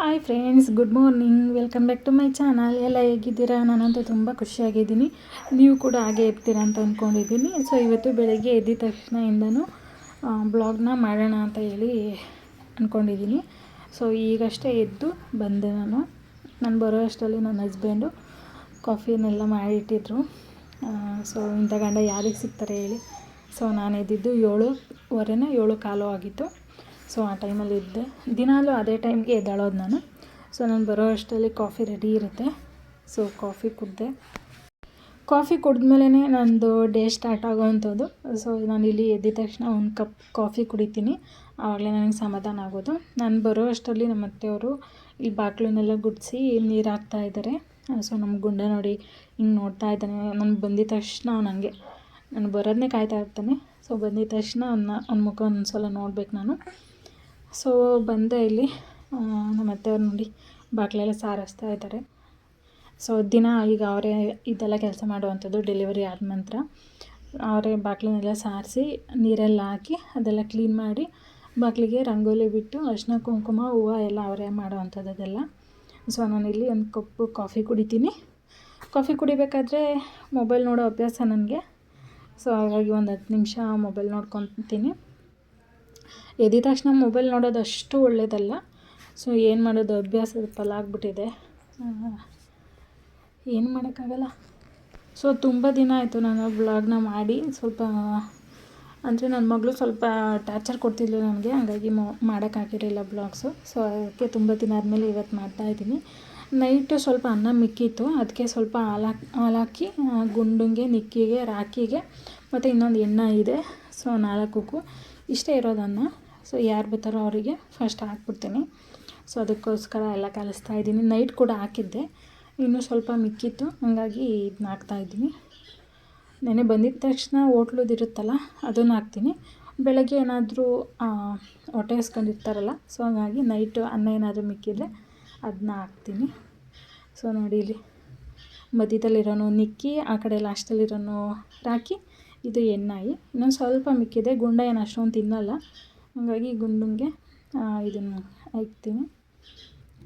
Hi friends good morning welcome back to my channel ಎಲ್ಲ ಹೇಗಿದ್ದೀರಾ? ನಾನಂತೂ ತುಂಬ ಖುಷಿಯಾಗಿದ್ದೀನಿ. ನೀವು ಕೂಡ ಹಾಗೆ ಇರ್ತೀರಾ ಅಂತ ಅಂದ್ಕೊಂಡಿದ್ದೀನಿ ಸೊ ಇವತ್ತು ಬೆಳಗ್ಗೆ ಎದ್ದ ತಕ್ಷಣದಿಂದನೂ ಬ್ಲಾಗ್ನ ಮಾಡೋಣ ಅಂತ ಹೇಳಿ ಅಂದ್ಕೊಂಡಿದ್ದೀನಿ ಸೊ ಈಗಷ್ಟೇ ಎದ್ದು ಬಂದೆ ನಾನು. ನಾನು ಬರೋ ಅಷ್ಟರಲ್ಲಿ ನನ್ನ ಹಸ್ಬೆಂಡು ಕಾಫಿನೆಲ್ಲ ಮಾಡಿಟ್ಟಿದ್ರು. ಸೊ ಇಂಥ ಗಂಡ ಯಾರಿಗೆ ಸಿಗ್ತಾರೆ ಹೇಳಿ. ಸೊ ನಾನು ಎದ್ದಿದ್ದು ಏಳುವರೆನ ಏಳು ಕಾಲು ಆಗಿತ್ತು. ಸೊ ಆ ಟೈಮಲ್ಲಿ ಇದ್ದೆ. ದಿನಾಲೂ ಅದೇ ಟೈಮ್ಗೆ ಎದ್ದಾಳೋದು ನಾನು. ಸೊ ನಾನು ಬರೋ ಅಷ್ಟರಲ್ಲಿ ಕಾಫಿ ರೆಡಿ ಇರುತ್ತೆ. ಸೊ ಕಾಫಿ ಕುಡಿದೆ. ಕಾಫಿ ಕುಡಿದ್ಮೇಲೆ ನಂದು ಡೇ ಸ್ಟಾರ್ಟ್ ಆಗೋವಂಥದ್ದು ಸೊ ನಾನು ಇಲ್ಲಿ ಎದ್ದಿದ ತಕ್ಷಣ ಒಂದು ಕಪ್ ಕಾಫಿ ಕುಡಿತೀನಿ. ಆವಾಗಲೇ ನನಗೆ ಸಮಾಧಾನ ಆಗೋದು. ನಾನು ಬರೋ ಅಷ್ಟರಲ್ಲಿ ನಮ್ಮ ಅತ್ತೆಯವರು ಈ ಬಾಗಿಲನ್ನೆಲ್ಲ ಗುಡಿಸಿ ನೀರು ಹಾಕ್ತಾ ಇದ್ದಾರೆ ಸೊ ನಮ್ಮ ಗುಂಡ ನೋಡಿ ಹಿಂಗೆ ನೋಡ್ತಾ ಇದ್ದಾನೆ. ನಾನು ಬಂದಿದ ತಕ್ಷಣ ನನಗೆ ನಾನು ಬರೋದನ್ನೇ ಕಾಯ್ತಾ ಇರ್ತಾನೆ. ಸೊ ಬಂದಿದ ತಕ್ಷಣ ಅವನ್ನ ಅವ್ನ ಮುಖ ಒಂದು ಸಲ ನೋಡ್ಬೇಕು ನಾನು. ಸೊ ಬಂದೆ ಇಲ್ಲಿ. ನಮ್ಮ ಅತ್ತೆಯವ್ರು ನೋಡಿ ಬಾಗಿಲೆಲ್ಲ ಸಾರಿಸ್ತಾ ಇದ್ದಾರೆ. ಸೊ ದಿನ ಈಗ ಅವರೇ ಇದೆಲ್ಲ ಕೆಲಸ ಮಾಡುವಂಥದ್ದು ಡೆಲಿವರಿ ಆದ ನಂತರ ಅವರೇ ಬಾಗಿಲನ್ನೆಲ್ಲ ಸಾರಿಸಿ ನೀರೆಲ್ಲ ಹಾಕಿ ಅದೆಲ್ಲ ಕ್ಲೀನ್ ಮಾಡಿ ಬಾಗಿಲಿಗೆ ರಂಗೋಲಿ ಬಿಟ್ಟು ಅರಿಶಿನ, ಕುಂಕುಮ, ಹೂವು ಎಲ್ಲ ಅವರೇ ಮಾಡುವಂಥದ್ದು ಅದೆಲ್ಲ. ಸೊ ನಾನಿಲ್ಲಿ ಒಂದು ಕಪ್ಪು ಕಾಫಿ ಕುಡಿತೀನಿ. ಕಾಫಿ ಕುಡಿಬೇಕಾದ್ರೆ ಮೊಬೈಲ್ ನೋಡೋ ಅಭ್ಯಾಸ ನನಗೆ. ಸೊ ಹಾಗಾಗಿ ಒಂದು ಹತ್ತು ನಿಮಿಷ ಮೊಬೈಲ್ ನೋಡ್ಕೊತೀನಿ. ಎದ್ದ ತಕ್ಷಣ ಮೊಬೈಲ್ ನೋಡೋದು ಅಷ್ಟು ಒಳ್ಳೆಯದಲ್ಲ ಸೊ ಏನು ಮಾಡೋದು? ಅಭ್ಯಾಸದ ಫಲ ಆಗಿಬಿಟ್ಟಿದೆ. ಏನು ಮಾಡೋಕ್ಕಾಗಲ್ಲ. ಸೊ ತುಂಬ ದಿನ ಆಯಿತು ನಾನು ಬ್ಲಾಗ್ನ ಮಾಡಿ. ಸ್ವಲ್ಪ, ಅಂದರೆ ನನ್ನ ಮಗಳು ಸ್ವಲ್ಪ ಟಾರ್ಚರ್ ಕೊಡ್ತಿದ್ಲು ನನಗೆ. ಹಾಗಾಗಿ ಮಾಡೋಕ್ಕಾಗಿರಲಿಲ್ಲ ಬ್ಲಾಗ್ಸು ಸೊ ಅದಕ್ಕೆ ತುಂಬ ದಿನ ಆದಮೇಲೆ ಇವತ್ತು ಮಾಡ್ತಾಯಿದ್ದೀನಿ ನೈಟು ಸ್ವಲ್ಪ ಅನ್ನ ಮಿಕ್ಕಿತ್ತು. ಅದಕ್ಕೆ ಸ್ವಲ್ಪ ಹಾಲಾಕಿ ಹಾಲಾಕಿ ಗುಂಡುಂಗೆ, ನಿಕ್ಕಿಗೆ ರಾಕಿಗೆ ಮತ್ತು ಇನ್ನೊಂದು ಎಣ್ಣೆ ಇದೆ. ಸೊ ನಾಲ್ಕಕ್ಕೂ. ಇಷ್ಟೇ ಇರೋದನ್ನು. ಸೊ ಯಾರು ಬರ್ತಾರೋ ಅವರಿಗೆ ಫಸ್ಟ್ ಹಾಕ್ಬಿಡ್ತೀನಿ. ಸೊ ಅದಕ್ಕೋಸ್ಕರ ಎಲ್ಲ ಕಲಿಸ್ತಾ ಇದ್ದೀನಿ. ನೈಟ್ ಕೂಡ ಹಾಕಿದ್ದೆ. ಇನ್ನೂ ಸ್ವಲ್ಪ ಮಿಕ್ಕಿತ್ತು. ಹಾಗಾಗಿ ಇದನ್ನ ಹಾಕ್ತಾಯಿದ್ದೀನಿ ನೆನೆ ಬಂದಿದ್ದ ತಕ್ಷಣ ಓಟ್ಲುದಿರುತ್ತಲ್ಲ ಅದನ್ನು ಹಾಕ್ತೀನಿ. ಬೆಳಗ್ಗೆ ಏನಾದರೂ ಹೊಟ್ಟೆ ಹಸ್ಕೊಂಡಿರ್ತಾರಲ್ಲ ಸೊ ಹಾಗಾಗಿ ನೈಟು ಅನ್ನ ಏನಾದರೂ ಮಿಕ್ಕಿದ್ರೆ ಅದನ್ನ ಹಾಕ್ತೀನಿ. ಸೊ ನೋಡಿ ಇಲ್ಲಿ ಮಧ್ಯದಲ್ಲಿರೋನು ನಿಕ್ಕಿ, ಆ ಕಡೆ ಲಾಸ್ಟಲ್ಲಿರೋನು ರಾಕಿ ಇದು ಎಣ್ಣಾಯಿ ಇನ್ನೊಂದು ಸ್ವಲ್ಪ ಮಿಕ್ಕಿದೆ. ಗುಂಡ ಏನು ಅಷ್ಟೊಂದು ತಿನ್ನಲ್ಲ. ಹಾಗಾಗಿ ಗುಂಡುಂಗೆ ಇದನ್ನು ಹಾಕ್ತೀನಿ.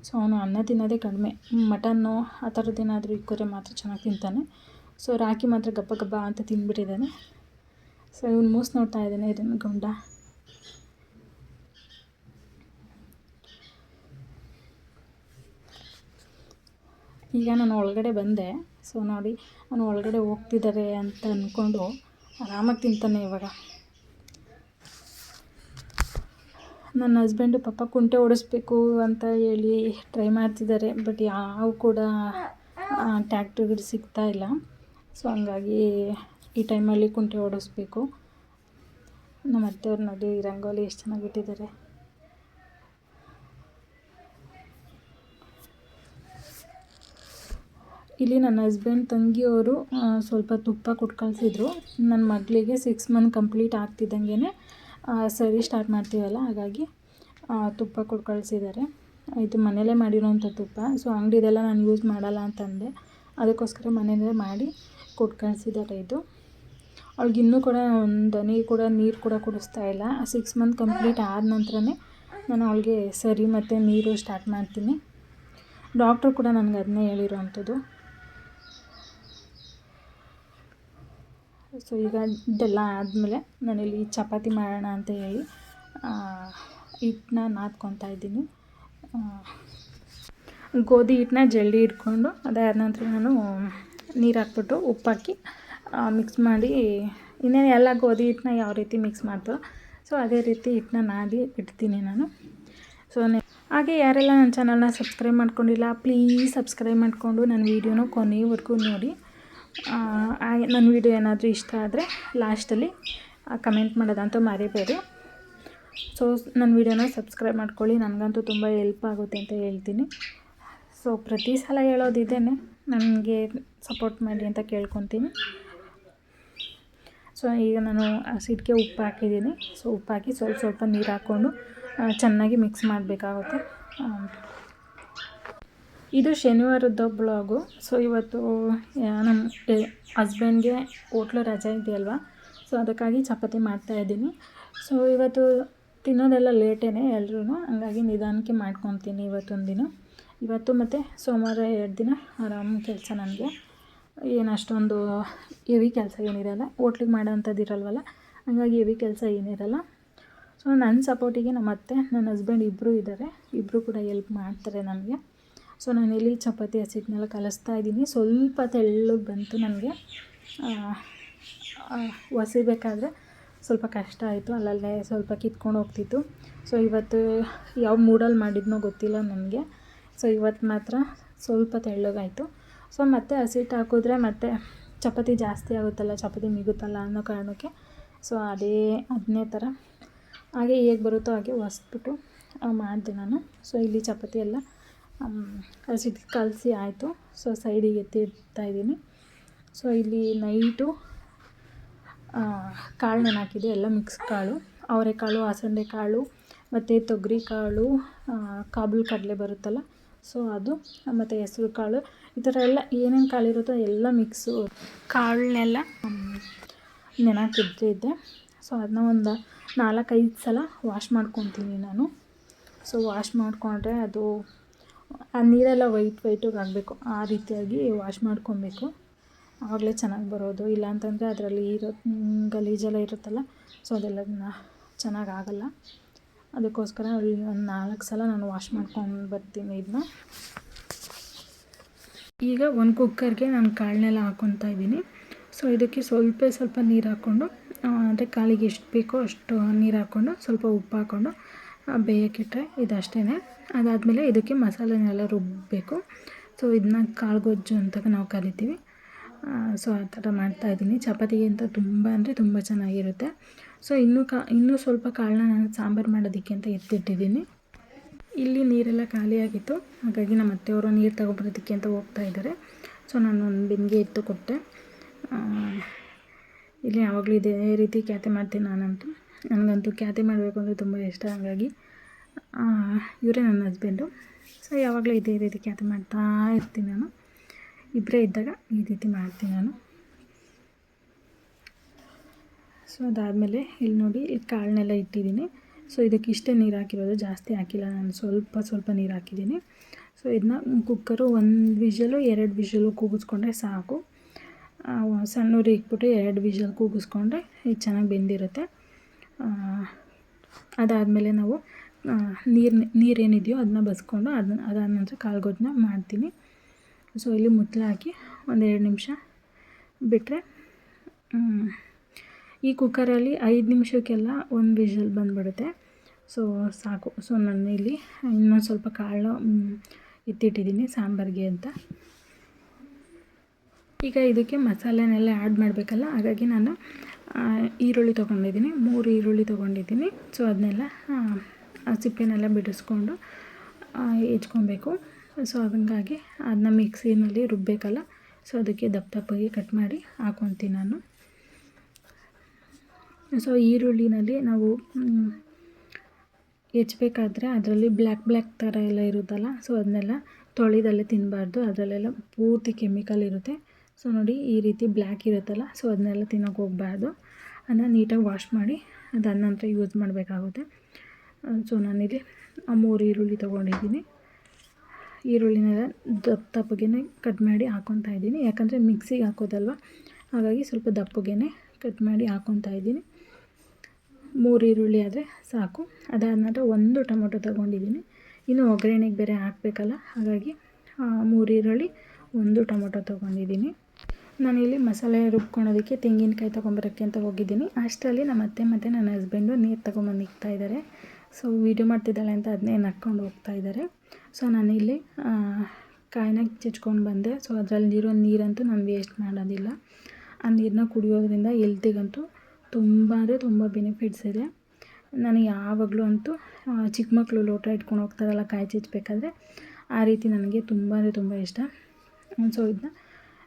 ಸೊ, ಅವನು ಅನ್ನ ತಿನ್ನೋದೇ ಕಡಿಮೆ. ಮಟನ್ನು ಆ ಥರದ್ದು ಏನಾದರೂ ಇಕ್ಕೋರೆ ಮಾತ್ರ ಚೆನ್ನಾಗಿ ತಿಂತಾನೆ. ಸೊ ರಾಕಿ ಮಾತ್ರ ಗಬ್ಬ ಗಬ್ಬ ಅಂತ ತಿಂದ್ಬಿಟ್ಟಿದ್ದಾನೆ. ಸೊ, ಇವನು ಮೂಸ್ ನೋಡ್ತಾ ಇದ್ದಾನೆ, ಇದನ್ನು ಗುಂಡ. ಈಗ ನಾನು ಒಳಗಡೆ ಬಂದೆ. ಸೊ, ನೋಡಿ, ಅವನು ಒಳಗಡೆ ಹೋಗ್ತಿದ್ದಾರೆ ಅಂತ ಅಂದ್ಕೊಂಡು ಆರಾಮಾಗಿ ತಿಂತಾನೆ ಇವಾಗ. ನನ್ನ ಹಸ್ಬೆಂಡು ಪಾಪ ಕುಂಟೆ ಓಡಿಸ್ಬೇಕು ಅಂತ ಹೇಳಿ ಟ್ರೈ ಮಾಡ್ತಿದ್ದಾರೆ ಬಟ್ ಯಾವ ಕೂಡ ಟ್ಯಾಕ್ಟ್ರಿಗಳು ಸಿಗ್ತಾ ಇಲ್ಲ. ಸೊ ಹಂಗಾಗಿ ಈ ಟೈಮಲ್ಲಿ ಕುಂಟೆ ಓಡಿಸ್ಬೇಕು. ನಮ್ಮ ಅತ್ತೆಯವ್ರು ನೋಡಿ ರಂಗೋಲಿ ಎಷ್ಟು ಚೆನ್ನಾಗಿ ಇಟ್ಟಿದ್ದಾರೆ. ಇಲ್ಲಿ ನನ್ನ ಹಸ್ಬೆಂಡ್ ತಂಗಿಯವರು ಸ್ವಲ್ಪ ತುಪ್ಪ ಕೊಟ್ಟು ಕಳಿಸಿದ್ರು. ನನ್ನ ಮಗಳಿಗೆ ಸಿಕ್ಸ್ ಮಂತ್ ಕಂಪ್ಲೀಟ್ ಆಗ್ತಿದ್ದಂಗೆ ಸರಿ ಸ್ಟಾರ್ಟ್ ಮಾಡ್ತೀವಲ್ಲ, ಹಾಗಾಗಿ ತುಪ್ಪ ಕೊಟ್ಟು ಕಳಿಸಿದ್ದಾರೆ. ಇದು ಮನೆಯಲ್ಲೇ ಮಾಡಿರೋಂಥ ತುಪ್ಪ. ಸೊ ಅಂಗಡಿದೆಲ್ಲ ನಾನು ಯೂಸ್ ಮಾಡಲ್ಲ ಅಂತಂದೆ. ಅದಕ್ಕೋಸ್ಕರ ಮನೆಯಲ್ಲೇ ಮಾಡಿ ಕೊಟ್ಟು ಕಳಿಸಿದ್ದಾರೆ ಇದು. ಅವ್ಳಿಗೆ ಇನ್ನೂ ಕೂಡ ಒಂದು ಕೂಡ, ನೀರು ಕೂಡ ಕುಡಿಸ್ತಾ ಇಲ್ಲ. ಸಿಕ್ಸ್ ಮಂತ್ ಕಂಪ್ಲೀಟ್ ಆದ ನಂತರನೇ ನಾನು ಅವಳಿಗೆ ಸರಿ ಮತ್ತು ನೀರು ಸ್ಟಾರ್ಟ್ ಮಾಡ್ತೀನಿ. ಡಾಕ್ಟ್ರು ಕೂಡ ನನಗೆ ಅದನ್ನೇ ಹೇಳಿರೋ ಸೊ, ಈಗ ಇದೆಲ್ಲ ಆದಮೇಲೆ ನಾನಿಲ್ಲಿ ಚಪಾತಿ ಮಾಡೋಣ ಅಂತ ಹೇಳಿ ಹಿಟ್ಟನ್ನ ನಾದ್ಕೊತಾ ಇದ್ದೀನಿ. ಗೋಧಿ ಹಿಟ್ಟನ್ನ ಜಲ್ದಿ ಇಟ್ಕೊಂಡು ಅದಾದ ನಂತರ ನಾನು ನೀರು ಹಾಕ್ಬಿಟ್ಟು ಉಪ್ಪಾಕಿ ಮಿಕ್ಸ್ ಮಾಡಿ, ಇನ್ನೇನು ಎಲ್ಲ ಗೋಧಿ ಹಿಟ್ಟನ್ನ ಯಾವ ರೀತಿ ಮಿಕ್ಸ್ ಮಾಡ್ತೋ ಸೊ, ಅದೇ ರೀತಿ ಹಿಟ್ಟನ್ನ ನಾದಿ ಇಡ್ತೀನಿ ನಾನು. ಸೊ ಹಾಗೆ ಯಾರೆಲ್ಲ ನನ್ನ ಚಾನಲ್ನ ಸಬ್ಸ್ಕ್ರೈಬ್ ಮಾಡ್ಕೊಂಡಿಲ್ಲ ಪ್ಲೀಸ್ ಸಬ್ಸ್ಕ್ರೈಬ್ ಮಾಡಿಕೊಂಡು ನನ್ನ ವೀಡಿಯೋನ ಕೊನೆಯವರೆಗೂ ನೋಡಿ. ನನ್ನ ವೀಡಿಯೋ ಏನಾದರೂ ಇಷ್ಟ ಆದರೆ ಲಾಸ್ಟಲ್ಲಿ ಕಮೆಂಟ್ ಮಾಡೋದಂತೂ ಮರಿಬೇಡಿ. ಸೊ ನನ್ನ ವೀಡಿಯೋನ ಸಬ್ಸ್ಕ್ರೈಬ್ ಮಾಡ್ಕೊಳ್ಳಿ. ನನಗಂತೂ ತುಂಬ ಎಲ್ಪ್ ಆಗುತ್ತೆ ಅಂತ ಹೇಳ್ತೀನಿ. ಸೊ ಪ್ರತಿ ಸಲ ಹೇಳೋದಿದ್ದೇನೆ, ನನಗೆ ಸಪೋರ್ಟ್ ಮಾಡಿ ಅಂತ ಕೇಳ್ಕೊತೀನಿ. ಸೊ ಈಗ ನಾನು ಹಸಿಟ್ಗೆ ಉಪ್ಪು ಹಾಕಿದ್ದೀನಿ. ಸೊ ಉಪ್ಪು ಹಾಕಿ ಸ್ವಲ್ಪ ಸ್ವಲ್ಪ ನೀರು ಹಾಕ್ಕೊಂಡು ಚೆನ್ನಾಗಿ ಮಿಕ್ಸ್ ಮಾಡಬೇಕಾಗುತ್ತೆ. ಇದು ಶನಿವಾರದ ಬ್ಲಾಗು ಸೊ ಇವತ್ತು ನಮ್ಮ ಹಸ್ಬೆಂಡ್ಗೆ ಹೋಟ್ಲು ರಜೆ ಇದೆಯಲ್ವ? ಸೊ ಅದಕ್ಕಾಗಿ ಚಪಾತಿ ಮಾಡ್ತಾಯಿದ್ದೀನಿ ಸೊ ಇವತ್ತು ತಿನ್ನೋದೆಲ್ಲ ಲೇಟೇ ಎಲ್ಲರೂ ಹಂಗಾಗಿ ನಿಧಾನಕ್ಕೆ ಮಾಡ್ಕೊತೀನಿ ಇವತ್ತೊಂದು ದಿನ ಇವತ್ತು ಮತ್ತು ಸೋಮವಾರ ಎರಡು ದಿನ ಆರಾಮ ಕೆಲಸ ನನಗೆ ಏನು ಅಷ್ಟೊಂದು ಹೆವಿ ಕೆಲಸ ಏನಿರಲ್ಲ. ಹೋಟ್ಲಿಗೆ ಮಾಡೋ ಅಂಥದ್ದು ಇರಲ್ವಲ್ಲ ಹಂಗಾಗಿ ಹೆವಿ ಕೆಲಸ ಏನಿರಲ್ಲ. ಸೊ ನನ್ನ ಸಪೋರ್ಟಿಗೆ ನಮ್ಮ ಅತ್ತೆ ನನ್ನ ಹಸ್ಬೆಂಡ್ ಇಬ್ಬರೂ ಇದ್ದಾರೆ ಇಬ್ಬರು ಕೂಡ ಎಲ್ಪ್ ಮಾಡ್ತಾರೆ ನನಗೆ ಸೊ ನಾನಿಲ್ಲಿ ಚಪಾತಿ ಹಸಿಟ್ಟನ್ನೆಲ್ಲ ಕಲಿಸ್ತಾ ಇದ್ದೀನಿ. ಸ್ವಲ್ಪ ತೆಳ್ಳಗೆ ಬಂತು ನನಗೆ. ಒಸಿಬೇಕಾದ್ರೆ ಸ್ವಲ್ಪ ಕಷ್ಟ ಆಯಿತು. ಅಲ್ಲಲ್ಲೇ ಸ್ವಲ್ಪ ಕಿತ್ಕೊಂಡು ಹೋಗ್ತಿತ್ತು. ಸೊ ಇವತ್ತು ಯಾವ ಮೂಡಲ್ಲಿ ಮಾಡಿದ್ನೋ ಗೊತ್ತಿಲ್ಲ ನನಗೆ. ಸೊ ಇವತ್ತು ಮಾತ್ರ ಸ್ವಲ್ಪ ತೆಳ್ಳಗಾಯಿತು ಸೊ ಮತ್ತೆ ಹಸಿಟ್ಟು ಹಾಕಿದ್ರೆ ಮತ್ತೆ ಚಪಾತಿ ಜಾಸ್ತಿ ಆಗುತ್ತಲ್ಲ, ಚಪಾತಿ ಮಿಗುತ್ತಲ್ಲ ಅನ್ನೋ ಕಾರಣಕ್ಕೆ. ಸೊ ಅದೇ ಅದನ್ನೇ ಥರ ಹಾಗೆ ಹೇಗೆ ಬರುತ್ತೋ ಹಾಗೆ ಹೊಸ್ಬಿಟ್ಟು ಮಾಡಿದೆ ನಾನು. ಸೊ ಇಲ್ಲಿ ಚಪಾತಿ ಎಲ್ಲ ಹಸಿಟ್ಟು ಕಲಸಿ ಆಯಿತು. ಸೊ ಸೈಡಿಗೆ ಎತ್ತಿ ಇದ್ದೀನಿ. ಸೊ ಇಲ್ಲಿ ನೈಟು ಕಾಳು ನಾನು ಹಾಕಿದ್ದೆ ಎಲ್ಲ ಮಿಕ್ಸ್ ಕಾಳು. ಅವರೆಕಾಳು ಹಸಂಡೆ ಕಾಳು ಮತ್ತು ತೊಗರಿ ಕಾಳು ಕಾಬುಲ್ ಕಡಲೆ ಬರುತ್ತಲ್ಲ. ಸೊ ಅದು, ಮತ್ತು ಹೆಸರು ಕಾಳು ಈ ಥರ ಎಲ್ಲ ಏನೇನು ಕಾಳಿರುತ್ತೋ ಎಲ್ಲ ಮಿಕ್ಸು ಕಾಳನ್ನೆಲ್ಲ ನೆನೆಹಾಕಿಟ್ಟಿದ್ದೆ ಸೊ ಅದನ್ನ ಒಂದು ನಾಲ್ಕೈದು ಸಲ ವಾಶ್ ಮಾಡ್ಕೊತೀನಿ ನಾನು. ಸೊ ವಾಶ್ ಮಾಡಿಕೊಂಡ್ರೆ ಅದು ಆ ನೀರೆಲ್ಲ ವೈಟ್ ವೈಟಾಗಿ ಆಗಬೇಕು ಆ ರೀತಿಯಾಗಿ ವಾಶ್ ಮಾಡ್ಕೊಬೇಕು. ಆವಾಗಲೇ ಚೆನ್ನಾಗಿ ಬರೋದು. ಇಲ್ಲ ಅಂತಂದರೆ ಅದರಲ್ಲಿ ಇರೋ ಗಲೀಜೆಲ್ಲ ಇರುತ್ತಲ್ಲ, ಸೊ ಅದೆಲ್ಲ ಚೆನ್ನಾಗಿ ಆಗಲ್ಲ. ಅದಕ್ಕೋಸ್ಕರ ಒಂದು ನಾಲ್ಕು ಸಲ ನಾನು ವಾಶ್ ಮಾಡ್ಕೊಂಡು ಬರ್ತೀನಿ ಇದನ್ನ ಈಗ ಒಂದು ಕುಕ್ಕರ್ಗೆ ನಾನು ಕಾಳನ್ನೆಲ್ಲ ಹಾಕ್ಕೊತಾ ಇದ್ದೀನಿ. ಸೊ ಇದಕ್ಕೆ ಸ್ವಲ್ಪ ಸ್ವಲ್ಪ ನೀರು ಹಾಕ್ಕೊಂಡು ಅಂದರೆ ಕಾಳಿಗೆ ಎಷ್ಟು ಬೇಕೋ ಅಷ್ಟು ನೀರು ಹಾಕ್ಕೊಂಡು, ಸ್ವಲ್ಪ ಉಪ್ಪು ಹಾಕ್ಕೊಂಡು ಇದು ಇದಷ್ಟೇ ಅದಾದಮೇಲೆ ಇದಕ್ಕೆ ಮಸಾಲೆನೆಲ್ಲ ರುಬ್ಬಬೇಕು ಸೊ ಇದನ್ನ ಕಾಳು ಗೊಜ್ಜು ಅಂತ ನಾವು ಕರಿತೀವಿ. ಸೊ ಆ ಥರ ಮಾಡ್ತಾಯಿದ್ದೀನಿ ಚಪಾತಿಗೆ ಅಂತ ತುಂಬ ಅಂದರೆ ತುಂಬ ಚೆನ್ನಾಗಿರುತ್ತೆ. ಸೊ ಇನ್ನೂ ಕಾ, ಇನ್ನೂ ಸ್ವಲ್ಪ ಕಾಳನ್ನ ನಾನು ಸಾಂಬಾರು ಮಾಡೋದಕ್ಕೆ ಅಂತ ಎತ್ತಿಟ್ಟಿದ್ದೀನಿ. ಇಲ್ಲಿ ನೀರೆಲ್ಲ ಖಾಲಿಯಾಗಿತ್ತು ಹಾಗಾಗಿ ನಮ್ಮ ಅತ್ತೆಯವರು ನೀರು ತಗೊಬರೋದಕ್ಕೆ ಅಂತ ಹೋಗ್ತಾ ಇದ್ದಾರೆ. ಸೊ ನಾನು ಒಂದು ಬಿಂದಿಗೆ ಎತ್ತು ಕೊಟ್ಟೆ. ಇಲ್ಲಿ ಯಾವಾಗಲೂ ಇದೇ ರೀತಿ ಕ್ಯಾತೆ ಮಾಡ್ತೀನಿ ನಾನಂತೂ. ನನಗಂತೂ ಕ್ಯಾತೆ ಮಾಡಬೇಕು ಅಂದರೆ ತುಂಬ ಇಷ್ಟ. ಹಾಗಾಗಿ ಇವರೇ ನನ್ನ ಹಸ್ಬೆಂಡು. ಸೊ ಯಾವಾಗಲೂ ಇದೇ ರೀತಿ ಕ್ಯಾತೆ ಮಾಡ್ತಾ ಇರ್ತೀನಿ ನಾನು. ಇಬ್ಬರೇ ಇದ್ದಾಗ ಈ ರೀತಿ ಮಾಡ್ತೀನಿ ನಾನು. ಸೊ ಅದಾದಮೇಲೆ ಇಲ್ಲಿ ನೋಡಿ, ಇಲ್ಲಿ ಕಾಳನ್ನೆಲ್ಲ ಇಟ್ಟಿದ್ದೀನಿ. ಸೊ ಇದಕ್ಕೆ ಇಷ್ಟೇ ನೀರು ಹಾಕಿರೋದು, ಜಾಸ್ತಿ ಹಾಕಿಲ್ಲ. ನಾನು ಸ್ವಲ್ಪ ಸ್ವಲ್ಪ ನೀರು ಹಾಕಿದ್ದೀನಿ. ಸೊ ಇದನ್ನ ಕುಕ್ಕರು ಒಂದು ವಿಷಲು, ಎರಡು ವಿಷಲು ಕೂಗಿಸ್ಕೊಂಡ್ರೆ ಸಾಕು. ಸಣ್ಣ ಇಕ್ಬಿಟ್ಟು ಎರಡು ವಿಷಲ್ ಕೂಗಿಸ್ಕೊಂಡ್ರೆ ಇದು ಚೆನ್ನಾಗಿ ಬೆಂದಿರುತ್ತೆ. ಅದಾದಮೇಲೆ ನಾವು ನೀರು ನೀರೇನಿದೆಯೋ ಅದನ್ನ ಬಸ್ಕೊಂಡು ಅದನ್ನ ಅದಾದ ನಂತರ ಕಾಳುಗೊಜ್ಜನ್ನ ಮಾಡ್ತೀನಿ. ಸೊ ಇಲ್ಲಿ ಮುತ್ತಲ ಹಾಕಿ ಒಂದೆರಡು ನಿಮಿಷ ಬಿಟ್ಟರೆ ಈ ಕುಕ್ಕರಲ್ಲಿ ಐದು ನಿಮಿಷಕ್ಕೆಲ್ಲ ಒಂದು ವಿಷಲ್ ಬಂದುಬಿಡುತ್ತೆ. ಸೊ ಸಾಕು. ಸೊ ನಾನು ಇಲ್ಲಿ ಇನ್ನೊಂದು ಸ್ವಲ್ಪ ಕಾಳು ಎತ್ತಿಟ್ಟಿದ್ದೀನಿ ಸಾಂಬಾರಿಗೆ ಅಂತ. ಈಗ ಇದಕ್ಕೆ ಮಸಾಲೆನೆಲ್ಲ ಆ್ಯಡ್ ಮಾಡಬೇಕಲ್ಲ, ಹಾಗಾಗಿ ನಾನು ಈರುಳ್ಳಿ ತೊಗೊಂಡಿದ್ದೀನಿ. ಮೂರು ಈರುಳ್ಳಿ ತೊಗೊಂಡಿದ್ದೀನಿ. ಸೊ ಅದನ್ನೆಲ್ಲ ಸಿಪ್ಪೆನೆಲ್ಲ ಬಿಡಿಸ್ಕೊಂಡು ಹೆಚ್ಕೊಬೇಕು ಸೊ ಹಂಗಾಗಿ ಅದನ್ನ ಮಿಕ್ಸಿನಲ್ಲಿ ರುಬ್ಬಬೇಕಲ್ಲ ಸೊ ಅದಕ್ಕೆ ದಪ್ಪ ದಪ್ಪಗೆ ಕಟ್ ಮಾಡಿ ಹಾಕೊತೀನಿ ನಾನು. ಸೊ ಈರುಳ್ಳಿನಲ್ಲಿ ನಾವು ಹೆಚ್ಚಬೇಕಾದ್ರೆ ಅದರಲ್ಲಿ ಬ್ಲ್ಯಾಕ್ ಬ್ಲ್ಯಾಕ್ ಥರ ಎಲ್ಲ ಇರುತ್ತಲ್ಲ? ಸೊ ಅದನ್ನೆಲ್ಲ ತೊಳೆದಲ್ಲೇ ತಿನ್ನಬಾರ್ದು ಅದರಲ್ಲೆಲ್ಲ ಪೂರ್ತಿ ಕೆಮಿಕಲ್ ಇರುತ್ತೆ. ಸೊ ನೋಡಿ ಈ ರೀತಿ ಬ್ಲ್ಯಾಕ್ ಇರುತ್ತಲ್ಲ? ಸೊ ಅದನ್ನೆಲ್ಲ ತಿನ್ನೋಕೆ ಹೋಗಬಾರ್ದು. ಅದನ್ನ ನೀಟಾಗಿ ವಾಶ್ ಮಾಡಿ ಅದಾದ ನಂತರ ಯೂಸ್ ಮಾಡಬೇಕಾಗುತ್ತೆ. ಸೊ ನಾನಿಲ್ಲಿ ಮೂರು ಈರುಳ್ಳಿ ತೊಗೊಂಡಿದ್ದೀನಿ. ಈರುಳ್ಳಿನೆಲ್ಲ ದಪ್ಪ ದಪ್ಪಗೆ ಕಟ್ ಮಾಡಿ ಹಾಕೊತಾ ಇದ್ದೀನಿ. ಯಾಕಂದರೆ ಮಿಕ್ಸಿಗೆ ಹಾಕೋದಲ್ವ? ಹಾಗಾಗಿ ಸ್ವಲ್ಪ ದಪ್ಪಗೆ ಕಟ್ ಮಾಡಿ ಹಾಕೊತಾ ಇದ್ದೀನಿ. ಮೂರು ಈರುಳ್ಳಿ ಆದರೆ ಸಾಕು. ಅದಾದ ನಂತರ ಒಂದು ಟೊಮೊಟೊ ತೊಗೊಂಡಿದ್ದೀನಿ. ಇನ್ನು ಒಗ್ಗರಣೆಗೆ ಬೇರೆ ಹಾಕಬೇಕಲ್ಲ? ಹಾಗಾಗಿ ಮೂರು ಈರುಳ್ಳಿ, ಒಂದು ಟೊಮೊಟೊ ತೊಗೊಂಡಿದ್ದೀನಿ. ನಾನಿಲ್ಲಿ ಮಸಾಲೆ ರುಬ್ಕೊಳೋದಕ್ಕೆ ತೆಂಗಿನಕಾಯಿ ತೊಗೊಂಬರೋಕ್ಕೆ ಅಂತ ಹೋಗಿದ್ದೀನಿ. ಅಷ್ಟರಲ್ಲಿ ನಮ್ಮ ಅತ್ತೆ ಮತ್ತು ನನ್ನ ಹಸ್ಬೆಂಡು ನೀರು ತೊಗೊಂಬಂದು ಇಕ್ತಾಯಿದ್ದಾರೆ ಸೊ ವೀಡಿಯೋ ಮಾಡ್ತಿದ್ದಾಳೆ ಅಂತ ಅದನ್ನೇ ನಕ್ಕೊಂಡು ಹೋಗ್ತಾ ಇದ್ದಾರೆ. ಸೊ ನಾನಿಲ್ಲಿ ಕಾಯಿನ ಚಚ್ಕೊಂಡು ಬಂದೆ. ಸೊ ಅದರಲ್ಲಿರೋ ನೀರಂತೂ ನಾನು ವೇಸ್ಟ್ ಮಾಡೋದಿಲ್ಲ. ಆ ನೀರನ್ನ ಕುಡಿಯೋದ್ರಿಂದ ಎಲ್ತಿಗಂತೂ ತುಂಬ ಅಂದರೆ ತುಂಬ ಬೆನಿಫಿಟ್ಸ್ ಇದೆ. ನಾನು ಯಾವಾಗಲೂ ಅಂತೂ ಚಿಕ್ಕ ಮಕ್ಕಳು ಲೋಟ ಇಟ್ಕೊಂಡು ಹೋಗ್ತಾರಲ್ಲ, ಕಾಯಿ ಚಚ್ಚಬೇಕಾದ್ರೆ ಆ ರೀತಿ ನನಗೆ ತುಂಬ ಅಂದರೆ ತುಂಬ ಇಷ್ಟ. ಸೊ ಇದನ್ನ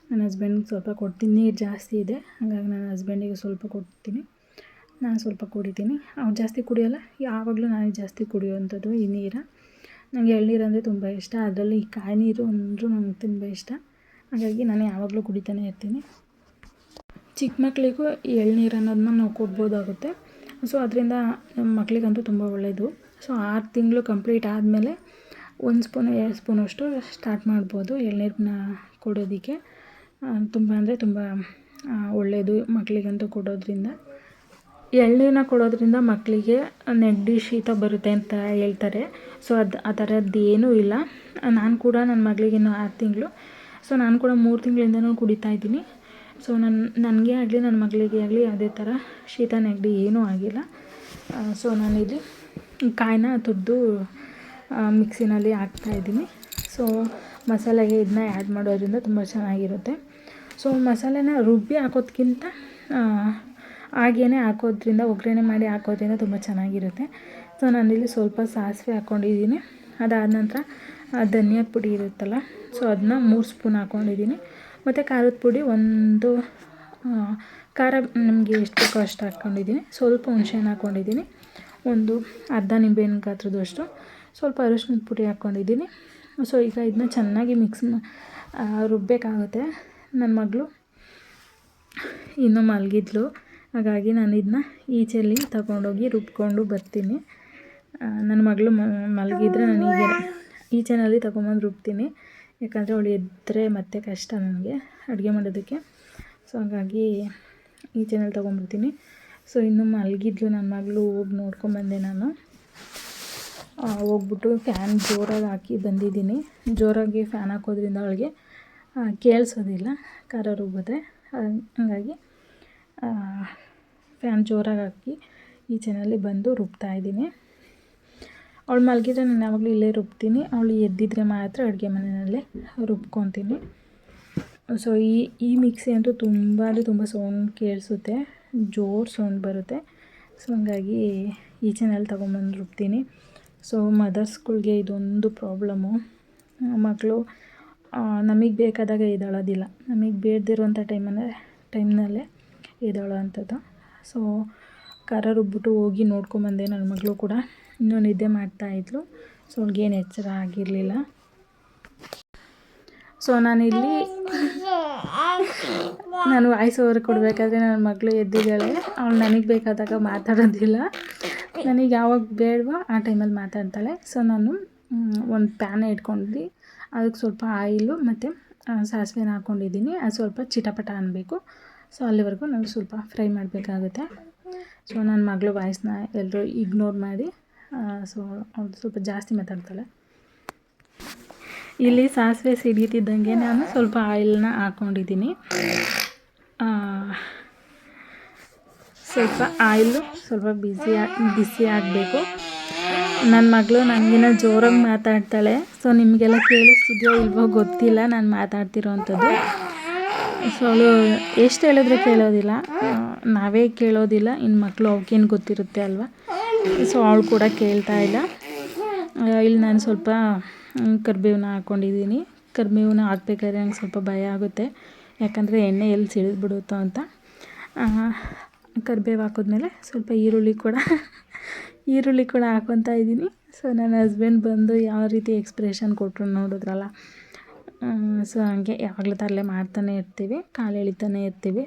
ನನ್ನ ಹಸ್ಬೆಂಡ್ಗೆ ಸ್ವಲ್ಪ ಕೊಡ್ತೀನಿ. ನೀರು ಜಾಸ್ತಿ ಇದೆ. ಹಾಗಾಗಿ ನನ್ನ ಹಸ್ಬೆಂಡಿಗೆ ಸ್ವಲ್ಪ ಕೊಡ್ತೀನಿ. ನಾನು ಸ್ವಲ್ಪ ಕುಡಿತೀನಿ. ಅವ್ರು ಜಾಸ್ತಿ ಕುಡಿಯೋಲ್ಲ, ಯಾವಾಗಲೂ ನಾನು ಜಾಸ್ತಿ ಕುಡಿಯುವಂಥದ್ದು ಈ ನೀರು. ನನಗೆ ಎಳ್ನೀರು ಅಂದರೆ ತುಂಬ ಇಷ್ಟ. ಅದರಲ್ಲಿ ಈ ಕಾಯಿ ನೀರು ಅಂದರೂ ನನಗೆ ತುಂಬ ಇಷ್ಟ. ಹಾಗಾಗಿ ನಾನು ಯಾವಾಗಲೂ ಕುಡಿತಾನೆ ಇರ್ತೀನಿ. ಚಿಕ್ಕ ಮಕ್ಕಳಿಗೂ ಎಳ್ನೀರು ಅನ್ನೋದನ್ನ ನಾವು ಕೊಡ್ಬೋದಾಗುತ್ತೆ. ಸೊ, ಅದರಿಂದ ನಮ್ಮ ಮಕ್ಕಳಿಗಂತೂ ತುಂಬ ಒಳ್ಳೆಯದು ಸೊ, ಆರು ತಿಂಗಳು ಕಂಪ್ಲೀಟ್ ಆದಮೇಲೆ ಒಂದು ಸ್ಪೂನು, ಎರಡು ಸ್ಪೂನಷ್ಟು ಸ್ಟಾರ್ಟ್ ಮಾಡ್ಬೋದು ಎಳ್ನೀರನ್ನ ಕೊಡೋದಕ್ಕೆ. ತುಂಬ ಅಂದರೆ ತುಂಬ ಒಳ್ಳೆಯದು ಮಕ್ಕಳಿಗಂತೂ ಕೊಡೋದ್ರಿಂದ. ಎಳ್ನೀರನ್ನ ಕೊಡೋದ್ರಿಂದ ಮಕ್ಕಳಿಗೆ ನೆಗಡಿ ಶೀತ ಬರುತ್ತೆ ಅಂತ ಹೇಳ್ತಾರೆ. ಸೊ ಅದು ಆ ಥರದ್ದು ಏನೂ ಇಲ್ಲ. ನಾನು ಕೂಡ ನನ್ನ ಮಗಳಿಗೆ ಆರು ತಿಂಗಳು. ಸೊ ನಾನು ಕೂಡ ಮೂರು ತಿಂಗಳಿಂದನೂ ಕುಡಿತಾ ಇದ್ದೀನಿ. ಸೊ ನನ್ನ ನನಗೆ ಆಗಲಿ ನನ್ನ ಮಗಳಿಗೆ ಆಗಲಿ ಯಾವುದೇ ಥರ ಶೀತ, ನೆಗಡಿ ಏನೂ ಆಗಿಲ್ಲ. ಸೊ ನಾನಿಲ್ಲಿ ಕಾಯಿನ ತುದ್ದು ಮಿಕ್ಸಿನಲ್ಲಿ ಹಾಕ್ತಾಯಿದ್ದೀನಿ ಸೊ ಮಸಾಲೆಗೆ ಇದನ್ನ ಆ್ಯಡ್ ಮಾಡೋದ್ರಿಂದ ತುಂಬ ಚೆನ್ನಾಗಿರುತ್ತೆ. ಸೊ ಮಸಾಲೆನ ರುಬ್ಬಿ ಹಾಕೋದ್ಕಿಂತ ಹಾಗೇನೆ ಹಾಕೋದ್ರಿಂದ, ಒಗ್ಗರಣೆ ಮಾಡಿ ಹಾಕೋದ್ರಿಂದ ತುಂಬ ಚೆನ್ನಾಗಿರುತ್ತೆ. ಸೊ ನಾನಿಲ್ಲಿ ಸ್ವಲ್ಪ ಸಾಸಿವೆ ಹಾಕ್ಕೊಂಡಿದ್ದೀನಿ ಅದಾದ ನಂತರ ಧನಿಯಾದ ಪುಡಿ ಇರುತ್ತಲ್ಲ ಸೊ ಅದನ್ನ ಮೂರು ಸ್ಪೂನ್ ಹಾಕ್ಕೊಂಡಿದ್ದೀನಿ ಮತ್ತು ಖಾರದ ಪುಡಿ ಒಂದು ಖಾರ ನಮಗೆ ಎಷ್ಟು ಬೇಕೋ ಅಷ್ಟು ಹಾಕ್ಕೊಂಡಿದ್ದೀನಿ ಸ್ವಲ್ಪ ಹುಣಸೆಹಣ್ಣು ಹಾಕ್ಕೊಂಡಿದ್ದೀನಿ ಒಂದು ಅರ್ಧ ನಿಂಬೆಹಣ್ಣು ಗಾತ್ರದಷ್ಟು ಸ್ವಲ್ಪ ಅರಿಶಿನದ ಪುಡಿ ಹಾಕ್ಕೊಂಡಿದ್ದೀನಿ ಸೊ ಈಗ ಇದನ್ನ ಚೆನ್ನಾಗಿ ಮಿಕ್ಸ್ ರುಬ್ಬಬೇಕಾಗುತ್ತೆ ನನ್ನ ಮಗಳು ಇನ್ನೂ ಮಲಗಿದ್ಲು. ಹಾಗಾಗಿ ನಾನು ಇದನ್ನ ಈಚೆಯಲ್ಲಿ ತಗೊಂಡೋಗಿ ರುಬ್ಕೊಂಡು ಬರ್ತೀನಿ. ನನ್ನ ಮಗಳು ಮಲಗಿದ್ರೆ ನನಗೆ ಈಚೆನಲ್ಲಿ ತಗೊಂಬಂದು ರುಬ್ತೀನಿ. ಯಾಕಂದರೆ ಅವಳು ಎದ್ದರೆ ಮತ್ತೆ ಕಷ್ಟ ನನಗೆ ಅಡುಗೆ ಮಾಡೋದಕ್ಕೆ. ಸೊ ಹಾಗಾಗಿ ಈಚೆನಲ್ಲಿ ತೊಗೊಂಡ್ಬಿಡ್ತೀನಿ. ಸೊ ಇನ್ನು ಮಲಗಿದ್ಲು ನನ್ನ ಮಗಳು, ಹೋಗಿ ನೋಡ್ಕೊಂಬಂದೆ ನಾನು. ಹೋಗ್ಬಿಟ್ಟು ಫ್ಯಾನ್ ಜೋರಾಗಿ ಹಾಕಿ ಬಂದಿದ್ದೀನಿ. ಜೋರಾಗಿ ಫ್ಯಾನ್ ಹಾಕೋದ್ರಿಂದ ಅವಳಿಗೆ ಕೇಳಿಸೋದಿಲ್ಲ ಕಾರ ರುಬ್ಬಿದ್ರೆ. ಹಾಗಾಗಿ ಫ್ಯಾನ್ ಜೋರಾಗಿ ಹಾಕಿ ಈಚೆನಲ್ಲಿ ಬಂದು ರುಬ್ತಾ ಇದ್ದೀನಿ. ಅವಳು ಮಲಗಿದ್ರೆ ನಾನು ಯಾವಾಗಲೂ ಇಲ್ಲೇ ರುಬ್ತೀನಿ. ಅವಳು ಎದ್ದಿದ್ರೆ ಮಾತ್ರ ಅಡುಗೆ ಮನೆಯಲ್ಲೇ ರುಬ್ಕೊತೀನಿ. ಸೊ ಈ ಈ ಮಿಕ್ಸಿ ಅಂತೂ ತುಂಬ ತುಂಬ ಸೌಂಡ್ ಕೇಳಿಸುತ್ತೆ. ಜೋರು ಸೌಂಡ್ ಬರುತ್ತೆ. ಸೊ ಹಂಗಾಗಿ ಈಚೆನಲ್ಲಿ ತೊಗೊಂಬಂದು ರುಬ್ತೀನಿ. ಸೊ ಮದರ್ಸ್ಗಳಿಗೆ ಇದೊಂದು ಪ್ರಾಬ್ಲಮ್ಮು ಮಕ್ಕಳು ನಮಗೆ ಬೇಕಾದಾಗ ಇದಳೋದಿಲ್ಲ ನಮಗೆ ಬೇಡದಿರುವಂಥ ಟೈಮಲ್ಲೇ ಟೈಮ್ನಲ್ಲೇ ಎದ್ದೇಳೋ ಅಂಥದ್ದು ಸೊ ಖಾರ ರುಬ್ಬಿಟ್ಟು ಹೋಗಿ ನೋಡ್ಕೊಂಬಂದೆ ನನ್ನ ಮಗಳು ಕೂಡ. ಇನ್ನೂ ನಿದ್ದೆ ಮಾಡ್ತಾಯಿದ್ಲು ಸೊ ಅವ್ಳಿಗೇನು ಎಚ್ಚರ ಆಗಿರಲಿಲ್ಲ. ಸೊ ನಾನಿಲ್ಲಿ ನಾನು ವಾಯ್ಸ್ ಓವರ್ ಕೊಡಬೇಕಾದ್ರೆ ನನ್ನ ಮಗಳು ಎದ್ದಿದ್ದಾಳೆ. ಅವಳು ನನಗೆ ಬೇಕಾದಾಗ ಮಾತಾಡೋದಿಲ್ಲ. ನನಗೆ ಯಾವಾಗ ಬೇಡವೋ ಆ ಟೈಮಲ್ಲಿ ಮಾತಾಡ್ತಾಳೆ. ಸೊ ನಾನು ಒಂದು ಪ್ಯಾನ್ ಇಟ್ಕೊಂಡ್ಲಿ ಅದಕ್ಕೆ ಸ್ವಲ್ಪ ಆಯಿಲು ಮತ್ತು ಸಾಸಿವೆನ ಹಾಕ್ಕೊಂಡಿದ್ದೀನಿ ಅದು ಸ್ವಲ್ಪ ಚಿಟಪಟ ಅನ್ನಬೇಕು ಸೊ ಅಲ್ಲಿವರೆಗೂ ನಾನು ಸ್ವಲ್ಪ ಫ್ರೈ ಮಾಡಬೇಕಾಗುತ್ತೆ. ಸೊ ನನ್ನ ಮಗಳು ವಾಯ್ಸ್ನ ಎಲ್ಲರೂ ಇಗ್ನೋರ್ ಮಾಡಿ ಸೊ ಅವಳು ಸ್ವಲ್ಪ ಜಾಸ್ತಿ ಮಾತಾಡ್ತಾಳೆ. ಇಲ್ಲಿ ಸಾಸಿವೆ ಸಿಡಿತಿದ್ದಂಗೆ ನಾನು ಸ್ವಲ್ಪ ಆಯಿಲ್ನ ಹಾಕ್ಕೊಂಡಿದ್ದೀನಿ ಸ್ವಲ್ಪ ಆಯಿಲು ಸ್ವಲ್ಪ ಬಿಸಿ ಬಿಸಿ ಆಗಬೇಕು. ನನ್ನ ಮಗಳು ನನಗಿನ ಜೋರಾಗಿ ಮಾತಾಡ್ತಾಳೆ. ಸೊ ನಿಮಗೆಲ್ಲ ಕೇಳಿಸ್ತಿದ್ಯೋ ಇಲ್ವೋ ಗೊತ್ತಿಲ್ಲ, ನಾನು ಮಾತಾಡ್ತಿರೋ ಅಂಥದ್ದು ಸೊ ಅವಳು ಎಷ್ಟು ಹೇಳಿದ್ರೆ ಕೇಳೋದಿಲ್ಲ. ನಾವೇ ಕೇಳೋದಿಲ್ಲ ಇನ್ನು ಮಕ್ಕಳು ಅವಕ್ಕೇನು ಗೊತ್ತಿರುತ್ತೆ ಅಲ್ವಾ? ಸೊ ಅವಳು ಕೂಡ ಕೇಳ್ತಾ ಇಲ್ಲ. ಇಲ್ಲಿ ನಾನು ಸ್ವಲ್ಪ ಕರಿಬೇವನ್ನ ಹಾಕ್ಕೊಂಡಿದ್ದೀನಿ ಕರ್ಬೇವನ್ನ ಹಾಕ್ಬೇಕಾದ್ರೆ ನಂಗೆ ಸ್ವಲ್ಪ ಭಯ ಆಗುತ್ತೆ. ಯಾಕಂದರೆ ಎಣ್ಣೆ ಎಲ್ಲಿ ಸಿಡಿದ್ಬಿಡುತ್ತೋ ಅಂತ. ಕರ್ಬೇವು ಹಾಕಿದ್ಮೇಲೆ ಸ್ವಲ್ಪ ಈರುಳ್ಳಿ ಕೂಡ ಈರುಳ್ಳಿ ಕೂಡ ಹಾಕ್ಕೊತಾ ಇದ್ದೀನಿ. ಸೊ ನನ್ನ ಹಸ್ಬೆಂಡ್ ಬಂದು ಯಾವ ರೀತಿ ಎಕ್ಸ್ಪ್ರೆಷನ್ ಕೊಟ್ಟರು ನೋಡಿದ್ರಲ್ಲ ಸೊ ಹಂಗೆ ಯಾವಾಗಲೂ ತರಲೆ ಮಾಡ್ತಾನೆ ಇರ್ತೀವಿ, ಕಾಲು ಎಳಿತಾನೆ ಇರ್ತೀವಿ.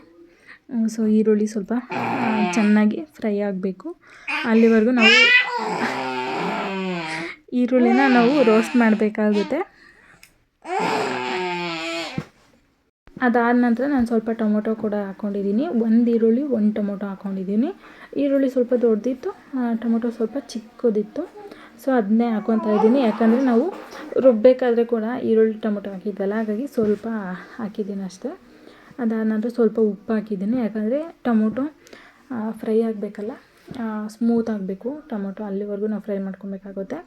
ಸೊ ಈರುಳ್ಳಿ ಸ್ವಲ್ಪ ಚೆನ್ನಾಗಿ ಫ್ರೈ ಆಗಬೇಕು. ಅಲ್ಲಿವರೆಗೂ ನಾವು ಈರುಳ್ಳಿನ ನಾವು ರೋಸ್ಟ್ ಮಾಡಬೇಕಾಗುತ್ತೆ. ಅದಾದ ನಂತರ ನಾನು ಸ್ವಲ್ಪ ಟೊಮೊಟೊ ಕೂಡ ಹಾಕ್ಕೊಂಡಿದ್ದೀನಿ ಒಂದು ಈರುಳ್ಳಿ, ಒಂದು ಟೊಮೊಟೊ ಹಾಕ್ಕೊಂಡಿದ್ದೀನಿ ಈರುಳ್ಳಿ ಸ್ವಲ್ಪ ದೊಡ್ಡದಿತ್ತು ಟೊಮೊಟೊ ಸ್ವಲ್ಪ ಚಿಕ್ಕದಿತ್ತು. ಸೊ ಅದನ್ನೇ ಹಾಕೊತಾ ಇದ್ದೀನಿ. ಯಾಕಂದರೆ ನಾವು ರುಬ್ಬಬೇಕಾದ್ರೆ ಕೂಡ ಈರುಳ್ಳಿ ಟೊಮೊಟೊ ಹಾಕಿದ್ವಲ್ಲ ಹಾಗಾಗಿ ಸ್ವಲ್ಪ ಹಾಕಿದ್ದೀನಿ ಅಷ್ಟೇ. ಅದಾದ ನಂತರ ಸ್ವಲ್ಪ ಉಪ್ಪು ಹಾಕಿದ್ದೀನಿ. ಯಾಕಂದರೆ ಟೊಮೊಟೊ ಫ್ರೈ ಆಗಬೇಕಲ್ಲ ಸ್ಮೂತ್ ಆಗಬೇಕು. ಟೊಮೊಟೊ ಅಲ್ಲಿವರೆಗೂ ನಾವು ಫ್ರೈ ಮಾಡ್ಕೊಬೇಕಾಗುತ್ತೆ.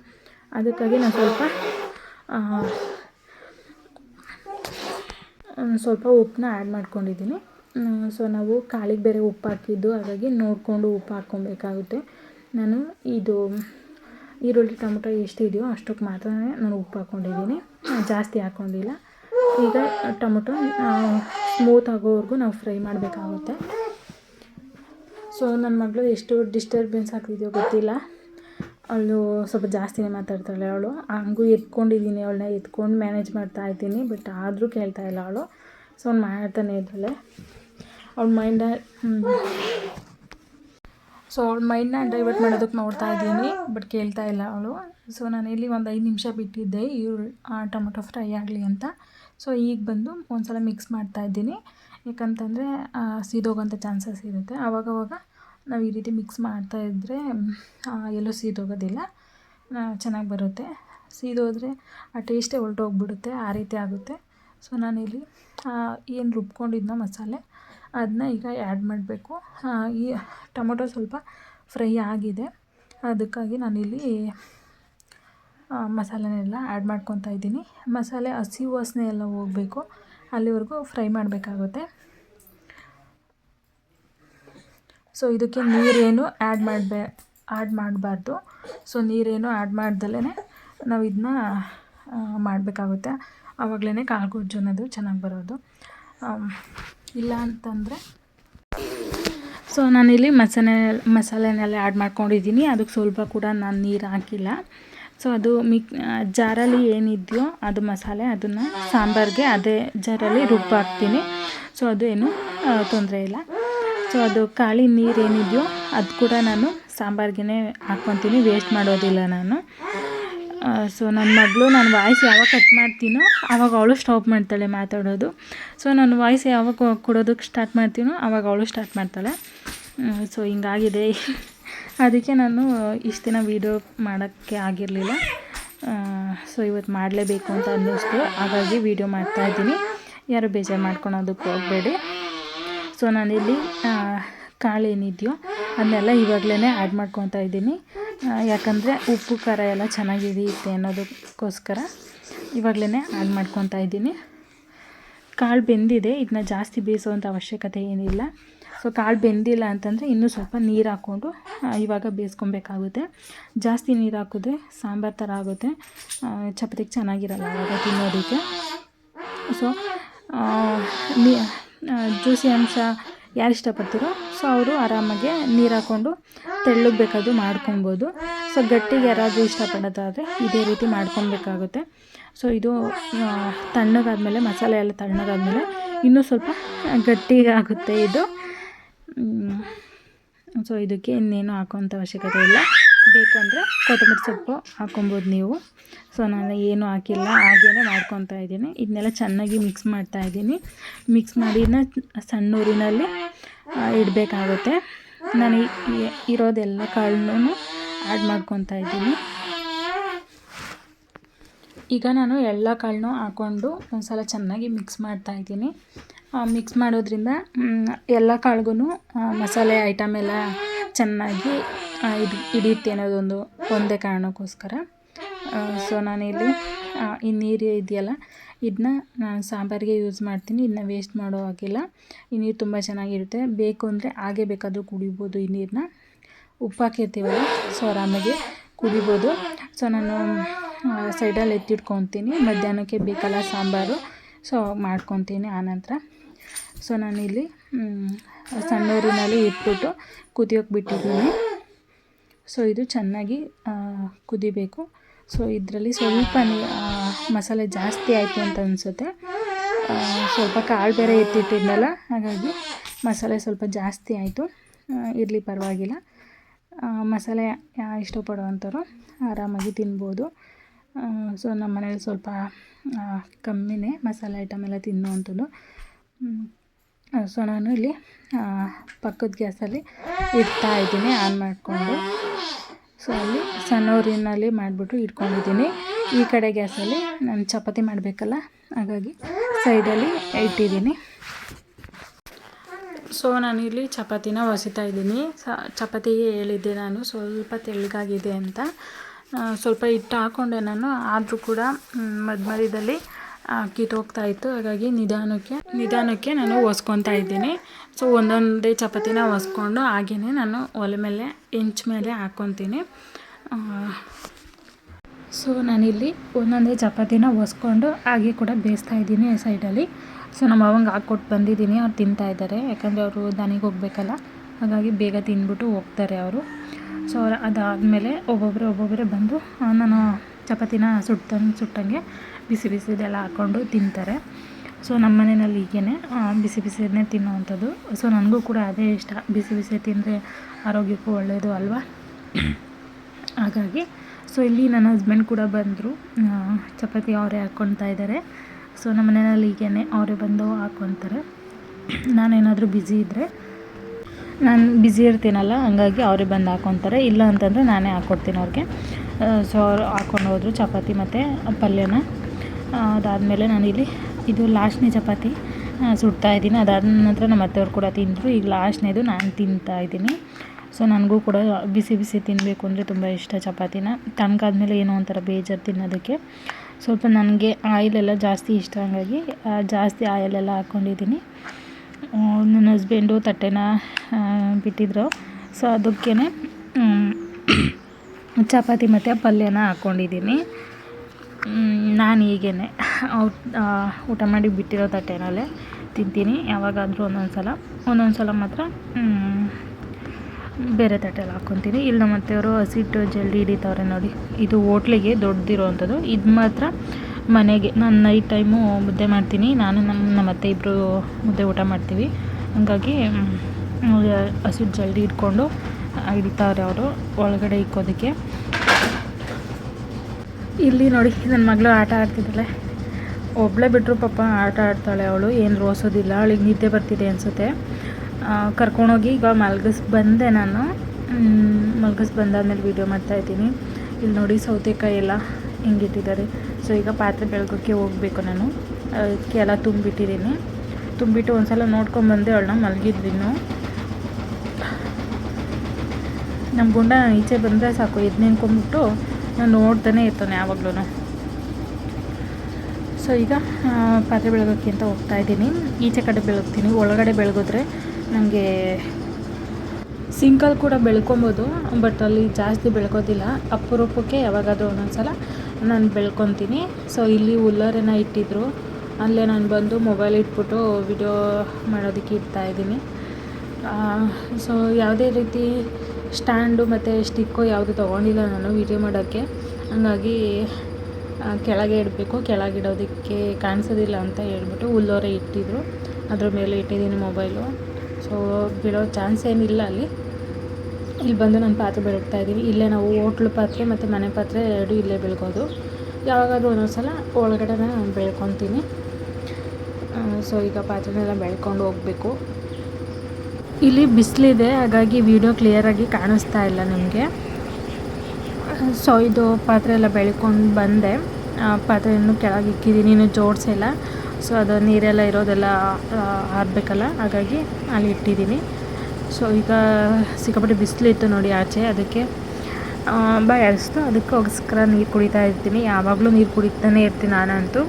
ಅದಕ್ಕಾಗಿ ನಾನು ಸ್ವಲ್ಪ ಸ್ವಲ್ಪ ಉಪ್ಪನ್ನ ಆ್ಯಡ್ ಮಾಡ್ಕೊಂಡಿದ್ದೀನಿ. ಸೊ ನಾವು ಕಾಳಿಗೆ ಬೇರೆ ಉಪ್ಪು ಹಾಕಿದ್ದು, ಹಾಗಾಗಿ ನೋಡಿಕೊಂಡು ಉಪ್ಪು ಹಾಕ್ಕೊಬೇಕಾಗುತ್ತೆ. ನಾನು ಇದು ಈರುಳ್ಳಿ, ಟೊಮೊಟೊ ಎಷ್ಟಿದೆಯೋ ಅಷ್ಟಕ್ಕೆ ಮಾತ್ರ ನಾನು ಉಪ್ಪು ಹಾಕ್ಕೊಂಡಿದ್ದೀನಿ. ಜಾಸ್ತಿ ಹಾಕ್ಕೊಂಡಿಲ್ಲ. ಈಗ ಟೊಮೊಟೊ ಸ್ಮೂತ್ ಆಗೋವರೆಗೂ ನಾವು ಫ್ರೈ ಮಾಡಬೇಕಾಗುತ್ತೆ. ಸೊ ನನ್ನ ಮಗಳು ಎಷ್ಟು ಡಿಸ್ಟರ್ಬೆನ್ಸ್ ಆಗ್ತಿದೆಯೋ ಗೊತ್ತಿಲ್ಲ. ಅವಳು ಸ್ವಲ್ಪ ಜಾಸ್ತಿನೇ ಮಾತಾಡ್ತಾಳೆ ಅವಳು. ಹಂಗೂ ಎತ್ಕೊಂಡಿದ್ದೀನಿ ಅವಳನ್ನ, ಎತ್ಕೊಂಡು ಮ್ಯಾನೇಜ್ ಮಾಡ್ತಾ ಇದ್ದೀನಿ ಬಟ್ ಆದರೂ ಕೇಳ್ತಾ ಇಲ್ಲ ಅವಳು. ಸೊ ಅವ್ನು ಮಾಡ್ತಾನೆ ಇದ್ದಾಳೆ. ಅವಳ ಮೈಂಡ ಸೊ ಅವಳ ಮೈಂಡ್ನ ಡೈವರ್ಟ್ ಮಾಡೋದಕ್ಕೆ ನೋಡ್ತಾ ಇದ್ದೀನಿ ಬಟ್ ಕೇಳ್ತಾ ಇಲ್ಲ ಅವಳು. ಸೊ ನಾನು ಇಲ್ಲಿ ಒಂದು ಐದು ನಿಮಿಷ ಬಿಟ್ಟಿದ್ದೆ ಈರುಳ್ಳಿ ಟೊಮೊಟೊ ಫ್ರೈ ಆಗಲಿ ಅಂತ. ಸೊ ಈಗ ಬಂದು ಒಂದ್ಸಲ ಮಿಕ್ಸ್ ಮಾಡ್ತಾ ಇದ್ದೀನಿ. ಯಾಕಂತಂದರೆ ಸೀದೋಗೋಂಥ ಚಾನ್ಸಸ್ ಇರುತ್ತೆ. ಆವಾಗವಾಗ ನಾವು ಈ ರೀತಿ ಮಿಕ್ಸ್ ಮಾಡ್ತಾ ಇದ್ದರೆ ಎಲ್ಲೂ ಸೀದೋಗೋದಿಲ್ಲ ಚೆನ್ನಾಗಿ ಬರುತ್ತೆ. ಸೀದೋದ್ರೆ ಆ ಟೇಸ್ಟೇ ಹೊರಟೋಗ್ಬಿಡುತ್ತೆ ಆ ರೀತಿ ಆಗುತ್ತೆ. ಸೊ ನಾನಿಲ್ಲಿ ಏನು ರುಬ್ಕೊಂಡಿದ್ನೋ ಮಸಾಲೆ ಅದನ್ನ ಈಗ ಆ್ಯಡ್ ಮಾಡಬೇಕು. ಈ ಟೊಮೊಟೊ ಸ್ವಲ್ಪ ಫ್ರೈ ಆಗಿದೆ. ಅದಕ್ಕಾಗಿ ನಾನಿಲ್ಲಿ ಮಸಾಲೆನೆಲ್ಲ ಆ್ಯಡ್ ಮಾಡ್ಕೊತಾ ಇದ್ದೀನಿ. ಮಸಾಲೆ ಹಸಿ ವಾಸನೆ ಎಲ್ಲ ಹೋಗಬೇಕು. ಅಲ್ಲಿವರೆಗೂ ಫ್ರೈ ಮಾಡಬೇಕಾಗುತ್ತೆ. ಸೊ ಇದಕ್ಕೆ ನೀರೇನು ಆ್ಯಡ್ ಮಾಡಬೇ ಆ್ಯಡ್ ಮಾಡಬಾರ್ದು. ಸೊ ನೀರೇನು ಆ್ಯಡ್ ಮಾಡ್ದಲೇ ನಾವು ಇದನ್ನ ಮಾಡಬೇಕಾಗುತ್ತೆ. ಆವಾಗಲೇ ಕಾಳು ಗೊಜ್ಜು ಅನ್ನೋದು ಚೆನ್ನಾಗಿ ಬರೋದು. ಇಲ್ಲ ಅಂತಂದರೆ? ಸೊ ನಾನಿಲ್ಲಿ ಮಸಾಲೆ, ಮಸಾಲೆನೆಲ್ಲ ಆ್ಯಡ್ ಮಾಡ್ಕೊಂಡಿದ್ದೀನಿ. ಅದಕ್ಕೆ ಸ್ವಲ್ಪ ಕೂಡ ನಾನು ನೀರು ಹಾಕಿಲ್ಲ. ಸೊ ಅದು ಮಿಕ್ ಜಾರಲ್ಲಿ ಏನಿದೆಯೋ ಅದು ಮಸಾಲೆ, ಅದನ್ನು ಸಾಂಬಾರಿಗೆ ಅದೇ ಜಾರಲ್ಲಿ ರುಬ್ಬಾಕ್ತೀನಿ ಸೊ ಅದು ಏನು ತೊಂದರೆ ಇಲ್ಲ. ಸೊ ಅದು ಕಾಳಿ ನೀರು ಏನಿದೆಯೋ ಅದು ಕೂಡ ನಾನು ಸಾಂಬಾರ್ಗೆ ಹಾಕ್ಕೊತೀನಿ ವೇಸ್ಟ್ ಮಾಡೋದಿಲ್ಲ ನಾನು. ಸೊ ನನ್ನ ಮಗಳು ನಾನು ವಾಯ್ಸ್ ಯಾವಾಗ ಕಟ್ ಮಾಡ್ತೀನೋ ಆವಾಗ ಅವಳು ಸ್ಟಾಪ್ ಮಾಡ್ತಾಳೆ ಮಾತಾಡೋದು. ಸೊ ನಾನು ವಾಯ್ಸ್ ಯಾವಾಗ ಕೊಡೋದಕ್ಕೆ ಸ್ಟಾರ್ಟ್ ಮಾಡ್ತೀನೋ ಆವಾಗ ಅವಳು ಸ್ಟಾರ್ಟ್ ಮಾಡ್ತಾಳೆ. ಸೊ ಹಿಂಗಾಗಿದೆ. ಅದಕ್ಕೆ ನಾನು ಇಷ್ಟು ದಿನ ವೀಡಿಯೋ ಮಾಡೋಕ್ಕೆ ಆಗಿರಲಿಲ್ಲ. ಸೊ ಇವತ್ತು ಮಾಡಲೇಬೇಕು ಅಂತ ಅನ್ನಿಸ್ತು ಹಾಗಾಗಿ ವೀಡಿಯೋ ಮಾಡ್ತಾಯಿದ್ದೀನಿ ಯಾರು ಬೇಜಾರು ಮಾಡ್ಕೊಳೋದಕ್ಕೆ ಹೋಗಬೇಡಿ. ಸೊ ನಾನಿಲ್ಲಿ ಕಾಳು ಏನಿದೆಯೋ ಅದನ್ನೆಲ್ಲ ಇವಾಗಲೇ ಆ್ಯಡ್ ಮಾಡ್ಕೊತಾ ಇದ್ದೀನಿ. ಯಾಕಂದರೆ ಉಪ್ಪು, ಖಾರ ಎಲ್ಲ ಚೆನ್ನಾಗಿ ಹಿಡಿಯುತ್ತೆ ಅನ್ನೋದಕ್ಕೋಸ್ಕರ ಇವಾಗಲೇ ಆ್ಯಡ್ ಮಾಡ್ಕೊತಾ ಇದ್ದೀನಿ. ಕಾಳು ಬೆಂದಿದೆ, ಇದನ್ನ ಜಾಸ್ತಿ ಬೇಯಿಸೋವಂಥ ಅವಶ್ಯಕತೆ ಏನಿಲ್ಲ. ಸೊ, ಕಾಳು ಬೆಂದಿಲ್ಲ ಅಂತಂದರೆ ಇನ್ನೂ ಸ್ವಲ್ಪ ನೀರು ಹಾಕ್ಕೊಂಡು ಇವಾಗ ಬೇಯಿಸ್ಕೊಬೇಕಾಗುತ್ತೆ. ಜಾಸ್ತಿ ನೀರು ಹಾಕಿದ್ರೆ ಸಾಂಬಾರು ಥರ ಆಗುತ್ತೆ. ಚಪಾತಿಗೆ ಚೆನ್ನಾಗಿರಲ್ಲ ಆವಾಗ ತಿನ್ನೋದಕ್ಕೆ. ಸೊ ಜ್ಯೂಸಿ ಅಂಶ ಯಾರು ಇಷ್ಟಪಡ್ತೀರೋ, ಸೊ ಅವರು ಆರಾಮಾಗೆ ನೀರು ಹಾಕ್ಕೊಂಡು ತೆಳ್ಳಗೆ ಬೇಕಾದರೂ ಮಾಡ್ಕೊಬೋದು. ಸೊ ಗಟ್ಟಿಗೆ ಯಾರಾದರೂ ಇಷ್ಟಪಡೋದಾದರೆ ಇದೇ ರೀತಿ ಮಾಡ್ಕೊಬೇಕಾಗುತ್ತೆ. ಸೊ ಇದು ತಣ್ಣಗಾದಮೇಲೆ, ಮಸಾಲೆ ಎಲ್ಲ ತಣ್ಣಗಾದಮೇಲೆ ಇನ್ನೂ ಸ್ವಲ್ಪ ಗಟ್ಟಿಗಾಗುತ್ತೆ ಇದು. ಸೊ ಇದಕ್ಕೆ ಇನ್ನೇನು ಹಾಕೋವಂಥ ಅವಶ್ಯಕತೆ ಇಲ್ಲ. ಬೇಕಂದರೆ ಕೊತ್ತಂಬರಿ ಸೊಪ್ಪು ಹಾಕ್ಕೊಬೋದು ನೀವು. ಸೊ ನಾನು ಏನೂ ಹಾಕಿಲ್ಲ ಹಾಗೇ ಮಾಡ್ಕೊತಾ ಇದ್ದೀನಿ. ಇದನ್ನೆಲ್ಲ ಚೆನ್ನಾಗಿ ಮಿಕ್ಸ್ ಮಾಡ್ತಾ ಇದ್ದೀನಿ. ಮಿಕ್ಸ್ ಮಾಡಿನ ಸಣ್ಣ ಊರಿನಲ್ಲಿ ಇಡಬೇಕಾಗುತ್ತೆ. ನಾನು ಇರೋದೆಲ್ಲ ಕಾಳನ್ನೂ ಆ್ಯಡ್ ಮಾಡ್ಕೊತಾ ಇದ್ದೀನಿ. ಈಗ ನಾನು ಎಲ್ಲ ಕಾಳನ್ನೂ ಹಾಕ್ಕೊಂಡು ಒಂದು ಸಲ ಚೆನ್ನಾಗಿ ಮಿಕ್ಸ್ ಮಾಡ್ತಾ ಇದ್ದೀನಿ. ಮಿಕ್ಸ್ ಮಾಡೋದ್ರಿಂದ ಎಲ್ಲ ಕಾಳಿಗೂ ಮಸಾಲೆ ಐಟಮ್ ಎಲ್ಲ ಚೆನ್ನಾಗಿ ಇದು ಹಿಡಿಯುತ್ತೆ ಅನ್ನೋದೊಂದು ಒಂದೇ ಕಾರಣಕ್ಕೋಸ್ಕರ. ಸೊ ನಾನಿಲ್ಲಿ ಈ ನೀರು ಇದೆಯಲ್ಲ ಇದನ್ನ ನಾನು ಸಾಂಬಾರಿಗೆ ಯೂಸ್ ಮಾಡ್ತೀನಿ ಇದನ್ನ ವೇಸ್ಟ್ ಮಾಡೋ ಹಾಗಿಲ್ಲ. ಈ ನೀರು ತುಂಬ ಚೆನ್ನಾಗಿರುತ್ತೆ ಬೇಕು ಅಂದರೆ ಹಾಗೆ ಬೇಕಾದರೂ ಕುಡಿಬೋದು ಈ ನೀರನ್ನ ಉಪ್ಪು ಹಾಕಿರ್ತೀವಲ್ಲ ಸೊ ಆರಾಮಾಗಿ ಕುಡಿಬೋದು. ಸೊ ನಾನು ಸೈಡಲ್ಲಿ ಎತ್ತಿಟ್ಕೊತೀನಿ. ಮಧ್ಯಾಹ್ನಕ್ಕೆ ಬೇಕಲ್ಲ ಸಾಂಬಾರು ಸೊ ಮಾಡ್ಕೊತೀನಿ ಆನಂತರ ಸೊ ನಾನಿಲ್ಲಿ ಸಣ್ಣೂರಿನಲ್ಲಿ ಇಟ್ಬಿಟ್ಟು ಕುದಿಯೋಕೆ ಬಿಟ್ಟಿದ್ದೀನಿ. ಸೊ ಇದು ಚೆನ್ನಾಗಿ ಕುದಿಬೇಕು. ಸೊ ಇದರಲ್ಲಿ ಸ್ವಲ್ಪ ಮಸಾಲೆ ಜಾಸ್ತಿ ಆಯಿತು ಅಂತ ಅನಿಸುತ್ತೆ. ಸ್ವಲ್ಪ ಕಾಳು ಬೇರೆ ಎತ್ತಿಟ್ಟಿದ್ನಲ್ಲ, ಹಾಗಾಗಿ ಮಸಾಲೆ ಸ್ವಲ್ಪ ಜಾಸ್ತಿ ಆಯಿತು. ಇರಲಿ ಪರವಾಗಿಲ್ಲ. ಮಸಾಲೆ ಇಷ್ಟಪಡುವಂಥವ್ರು ಆರಾಮಾಗಿ ತಿನ್ಬೋದು. ಸೊ ನಮ್ಮ ಮನೇಲಿ ಸ್ವಲ್ಪ ಕಮ್ಮಿನೇ ಮಸಾಲೆ ಐಟಮ್ ಎಲ್ಲ ತಿನ್ನುವಂಥದ್ದು ಸೊ ನಾನು ಇಲ್ಲಿ ಪಕ್ಕದ ಗ್ಯಾಸಲ್ಲಿ ಇಡ್ತಾ ಇದ್ದೀನಿ, ಆನ್ ಮಾಡಿಕೊಂಡು. ಸೊ ಅಲ್ಲಿ ಸಣ್ಣೂರಿನಲ್ಲಿ ಮಾಡಿಬಿಟ್ಟು ಇಟ್ಕೊಂಡಿದ್ದೀನಿ. ಈ ಕಡೆ ಗ್ಯಾಸಲ್ಲಿ ನಾನು ಚಪಾತಿ ಮಾಡಬೇಕಲ್ಲ, ಹಾಗಾಗಿ ಸೈಡಲ್ಲಿ ಇಟ್ಟಿದ್ದೀನಿ. ಸೊ ನಾನಿಲ್ಲಿ ಚಪಾತಿನ ಒಸಿತಾ ಇದ್ದೀನಿ. ಚಪಾತಿಗೆ ಹೇಳಿದ್ದೆ ನಾನು, ಸ್ವಲ್ಪ ತೆಳ್ಳಗಾಗಿದೆ ಅಂತ. ಸ್ವಲ್ಪ ಹಿಟ್ಟು ಹಾಕ್ಕೊಂಡೆ ನಾನು, ಆದರೂ ಕೂಡ ಮಧ್ಯ ಮಧ್ಯದಲ್ಲಿ ಕಿತ್ತೋಗ್ತಾ ಇತ್ತು. ಹಾಗಾಗಿ ನಿಧಾನಕ್ಕೆ ನಿಧಾನಕ್ಕೆ ನಾನು ಒಸ್ಕೊತಾ ಇದ್ದೀನಿ. ಸೊ ಒಂದೊಂದೇ ಚಪಾತಿನ ಒಸ್ಕೊಂಡು ಹಾಗೆಯೇ ನಾನು ಒಲೆ ಮೇಲೆ, ಇಂಚ್ ಮೇಲೆ ಹಾಕ್ಕೊತೀನಿ ಸೊ ನಾನಿಲ್ಲಿ ಒಂದೊಂದೇ ಚಪಾತಿನ ಒಸ್ಕೊಂಡು ಹಾಗೆ ಕೂಡ ಬೇಯಿಸ್ತಾ ಇದ್ದೀನಿ ಸೈಡಲ್ಲಿ. ಸೊ ನಮ್ಮ ಅವಂಗೆ ಹಾಕ್ಕೊಟ್ಟು ಬಂದಿದ್ದೀನಿ. ಅವ್ರು ತಿಂತಾ ಇದ್ದಾರೆ. ಯಾಕಂದರೆ ಅವರು ದನಿಗೆ ಹೋಗ್ಬೇಕಲ್ಲ. ಹಾಗಾಗಿ ಬೇಗ ತಿಂದ್ಬಿಟ್ಟು ಹೋಗ್ತಾರೆ ಅವರು. ಸೊ ಅದಾದಮೇಲೆ ಒಬ್ಬೊಬ್ಬರೇ ಒಬ್ಬೊಬ್ಬರೇ ಬಂದು ನಾನು ಚಪಾತಿನ ಸುಟ್ಟಂಗೆ ಸುಟ್ಟಂಗೆ ಬಿಸಿ ಬಿಸಿದೆಲ್ಲ ಹಾಕ್ಕೊಂಡು ತಿಂತಾರೆ. ಸೊ ನಮ್ಮ ಮನೆಯಲ್ಲಿ ಹೀಗೇ ಬಿಸಿ ಬಿಸಿನೇ ತಿನ್ನುವಂಥದ್ದು. ಸೊ ನನಗೂ ಕೂಡ ಅದೇ ಇಷ್ಟ. ಬಿಸಿ ಬಿಸಿ ತಿಂದರೆ ಆರೋಗ್ಯಕ್ಕೂ ಒಳ್ಳೆಯದು ಅಲ್ವಾ? ಹಾಗಾಗಿ, ಸೊ ಇಲ್ಲಿ ನನ್ನ ಹಸ್ಬೆಂಡ್ ಕೂಡ ಬಂದರು. ಚಪಾತಿ ಅವರೇ ಹಾಕ್ಕೊತಾ ಇದ್ದಾರೆ. ಸೊ ನಮ್ಮ ಮನೆಯಲ್ಲಿ ಹೀಗೇ ಅವರೇ ಬಂದು ಹಾಕ್ಕೊತಾರೆ ನಾನೇನಾದರೂ ಬ್ಯುಸಿ ಇದ್ದರೆ ನಾನು ಬ್ಯುಸಿ ಇರ್ತೀನಲ್ಲ, ಹಂಗಾಗಿ ಅವರೇ ಬಂದು ಹಾಕ್ಕೊತಾರೆ ಇಲ್ಲ ಅಂತಂದರೆ ನಾನೇ ಹಾಕ್ಕೊಡ್ತೀನಿ ಅವ್ರಿಗೆ. ಸೊ ಅವ್ರು ಹಾಕ್ಕೊಂಡು ಹೋದರು, ಚಪಾತಿ ಮತ್ತು ಪಲ್ಯನ. ಅದಾದಮೇಲೆ ನಾನಿಲ್ಲಿ ಇದು ಲಾಸ್ಟ್ನೇ ಚಪಾತಿ ಸುಡ್ತಾ ಇದ್ದೀನಿ. ಅದಾದ ನಂತರ ನಮ್ಮ ಅತ್ತೆಯವ್ರು ಕೂಡ ತಿಂದರು. ಈಗ ಲಾಸ್ಟ್ನೇದು ನಾನು ತಿಂತಾ ಇದ್ದೀನಿ. ಸೊ ನನಗೂ ಕೂಡ ಬಿಸಿ ಬಿಸಿ ತಿನ್ನಬೇಕು ಅಂದರೆ ತುಂಬ ಇಷ್ಟ ಚಪಾತಿನ. ತಣ್ಣಗಾದ್ಮೇಲೆ ಏನೋ ಒಂಥರ ಬೇಜಾರು ತಿನ್ನೋದಕ್ಕೆ. ಸ್ವಲ್ಪ ನನಗೆ ಆಯಿಲೆಲ್ಲ ಜಾಸ್ತಿ ಇಷ್ಟ ಹಂಗಾಗಿ ಜಾಸ್ತಿ ಆಯಿಲೆಲ್ಲ ಹಾಕ್ಕೊಂಡಿದ್ದೀನಿ ನನ್ನ ಹಸ್ಬೆಂಡು ತಟ್ಟೆನ ಬಿಟ್ಟಿದ್ರು. ಸೊ ಅದಕ್ಕೇ ಚಪಾತಿ ಮತ್ತು ಪಲ್ಯನ ಹಾಕ್ಕೊಂಡಿದ್ದೀನಿ ನಾನು ಹೀಗೇ ಊಟ ಮಾಡಿ ಬಿಟ್ಟಿರೋ ತಟ್ಟೆನಲ್ಲೇ ತಿಂತೀನಿ. ಯಾವಾಗಾದರೂ ಒಂದೊಂದು ಸಲ ಒಂದೊಂದು ಸಲ ಮಾತ್ರ ಬೇರೆ ತಟ್ಟೆಯಲ್ಲಿ ಹಾಕ್ಕೊತೀನಿ. ಇಲ್ಲಿ ನಮ್ಮ ಅತ್ತೆಯವರು ಹಸಿಟ್ಟು ಜಲ್ದಿ ಹಿಡಿತವ್ರೆ ನೋಡಿ. ಇದು ಹೋಟ್ಲಿಗೆ ದೊಡ್ಡದಿರುವಂಥದ್ದು ಇದು ಮಾತ್ರ ಮನೆಗೆ, ನಾನು ನೈಟ್ ಟೈಮು ಮುದ್ದೆ ಮಾಡ್ತೀನಿ. ನಾನು ನಮ್ಮ ನಮ್ಮ ಅತ್ತೆ ಇಬ್ಬರು ಮುದ್ದೆ ಊಟ ಮಾಡ್ತೀವಿ. ಹಂಗಾಗಿ ಹಸಿಟ್ಟು ಜಲ್ದಿ ಇಟ್ಕೊಂಡು ಹಿಡಿತಾವ್ರೆ ಅವರು, ಒಳಗಡೆ ಇಕ್ಕೋದಕ್ಕೆ. ಇಲ್ಲಿ ನೋಡಿ ನನ್ನ ಮಗಳು ಆಟ ಆಡ್ತಿದ್ದಾಳೆ. ಒಬ್ಬಳೇ ಬಿಟ್ಟರು ಪಾಪ ಆಟ ಆಡ್ತಾಳೆ ಅವಳು, ಏನು ರೋಸೋದಿಲ್ಲ, ಅವಳಿಗೆ ನಿದ್ದೆ ಬರ್ತಿದೆ ಅನಿಸುತ್ತೆ. ಕರ್ಕೊಂಡೋಗಿ ಈಗ ಮಲ್ಗಸ್ ಬಂದೆ ನಾನು. ಮಲ್ಗಸ್ ಬಂದಾದ್ಮೇಲೆ ವೀಡಿಯೋ ಮಾಡ್ತಾಯಿದ್ದೀನಿ ಇಲ್ಲಿ ನೋಡಿ ಸೌತೆಕಾಯಿ ಎಲ್ಲ ಹಿಂಗಿಟ್ಟಿದ್ದಾರೆ. ಸೊ ಈಗ ಪಾತ್ರೆ ಬೆಳಗೋಕ್ಕೆ ಹೋಗಬೇಕು ನಾನು. ಅದಕ್ಕೆ ಎಲ್ಲ ತುಂಬಿಟ್ಟಿದ್ದೀನಿ. ತುಂಬಿಟ್ಟು ಒಂದು ಸಲ ನೋಡ್ಕೊಂಬಂದೆ ಅವಳನ್ನ ಮಲಗಿದ್ವಿನ್ನು ನಮ್ಮ ಗುಂಡ ಈಚೆ ಬಂದರೆ ಸಾಕು ನಿಂತ್ಕೊಂಡ್ಬಿಟ್ಟು ನಾನು ನೋಡ್ತಾನೆ ಇರ್ತಾನೆ ಯಾವಾಗ್ಲೂ ಸೊ ಈಗ ಪಾತ್ರೆ ಬೆಳಗೋಕ್ಕೆ ಅಂತ ಹೋಗ್ತಾ ಇದ್ದೀನಿ. ಈಚೆ ಕಡೆ ಬೆಳಗ್ತೀನಿ. ಒಳಗಡೆ ಬೆಳಗಿದ್ರೆ ನನಗೆ ಸಿಂಕಲ್ಲಿ ಕೂಡ ಬೆಳ್ಕೊಬೋದು, ಬಟ್ ಅಲ್ಲಿ ಜಾಸ್ತಿ ಬೆಳ್ಕೋದಿಲ್ಲ. ಅಪರೂಪಕ್ಕೆ ಯಾವಾಗಾದರೂ ಒಂದೊಂದು ಸಲ ನಾನು ಬೆಳ್ಕೊತೀನಿ. ಸೊ ಇಲ್ಲಿ ಉಲ್ಲರೇನ ಇಟ್ಟಿದ್ರು. ಅಲ್ಲೇ ನಾನು ಬಂದು ಮೊಬೈಲ್ ಇಟ್ಬಿಟ್ಟು ವಿಡಿಯೋ ಮಾಡೋದಕ್ಕೆ ಇಡ್ತಾ ಇದ್ದೀನಿ. ಸೊ ಯಾವುದೇ ರೀತಿ ಸ್ಟ್ಯಾಂಡು ಮತ್ತು ಸ್ಟಿಕ್ಕು ಯಾವುದು ತೊಗೊಂಡಿಲ್ಲ ನಾನು ವಿಡಿಯೋ ಮಾಡೋಕ್ಕೆ. ಹಂಗಾಗಿ ಕೆಳಗೆ ಇಡಬೇಕು. ಕೆಳಗಿಡೋದಕ್ಕೆ ಕಾಣಿಸೋದಿಲ್ಲ ಅಂತ ಹೇಳ್ಬಿಟ್ಟು ಹುಲ್ಲೋರೆ ಇಟ್ಟಿದ್ರು. ಅದ್ರ ಮೇಲೆ ಇಟ್ಟಿದ್ದೀನಿ ಮೊಬೈಲು. ಸೊ ಬಿಡೋ ಚಾನ್ಸ್ ಏನಿಲ್ಲ ಅಲ್ಲಿ. ಇಲ್ಲಿ ಬಂದು ನಾನು ಪಾತ್ರೆ ಬೆಳಗ್ತಾ ಇದ್ದೀನಿ. ಇಲ್ಲೇ ನಾವು ಹೋಟ್ಲು ಪಾತ್ರೆ ಮತ್ತು ಮನೆ ಪಾತ್ರೆ ಎರಡು ಇಲ್ಲೇ ಬೆಳ್ಕೋದು ಯಾವಾಗಾದ್ರೂ ಒಂದೊಂದು ಸಲ ಒಳಗಡೆ ನಾನು ಬೆಳ್ಕೊತೀನಿ ಸೊ ಈಗ ಪಾತ್ರೆನೆಲ್ಲ ಬೆಳ್ಕೊಂಡು ಹೋಗಬೇಕು. ಇಲ್ಲಿ ಬಿಸಿಲಿದೆ, ಹಾಗಾಗಿ ವಿಡಿಯೋ ಕ್ಲಿಯರಾಗಿ ಕಾಣಿಸ್ತಾ ಇಲ್ಲ ನಿಮಗೆ. ಸೊ ಇದು ಪಾತ್ರೆ ಎಲ್ಲ ಬೆಳ್ಕೊಂಡು ಬಂದೆ. ಪಾತ್ರೆಯನ್ನು ಕೆಳಗೆ ಇಕ್ಕಿದ್ದೀನಿ, ಇನ್ನು ಜೋಡಿಸಿಲ್ಲ ಸೊ ಅದು ನೀರೆಲ್ಲ ಇರೋದೆಲ್ಲ ಹಾರಬೇಕಲ್ಲ ಹಾಗಾಗಿ ಅಲ್ಲಿ ಇಟ್ಟಿದ್ದೀನಿ. ಸೊ ಈಗ ಸಿಕ್ಕಾಪಟ್ಟೆ ಬಿಸಿಲಿತ್ತು ನೋಡಿ ಆಚೆ, ಅದಕ್ಕೆ ಬಾಯ್ ಅನಿಸ್ತು ಅದಕ್ಕೋಸ್ಕರ ನೀರು ಕುಡಿತಾ ಇರ್ತೀನಿ. ಯಾವಾಗಲೂ ನೀರು ಕುಡಿತಾನೆ ಇರ್ತೀನಿ ನಾನಂತೂ.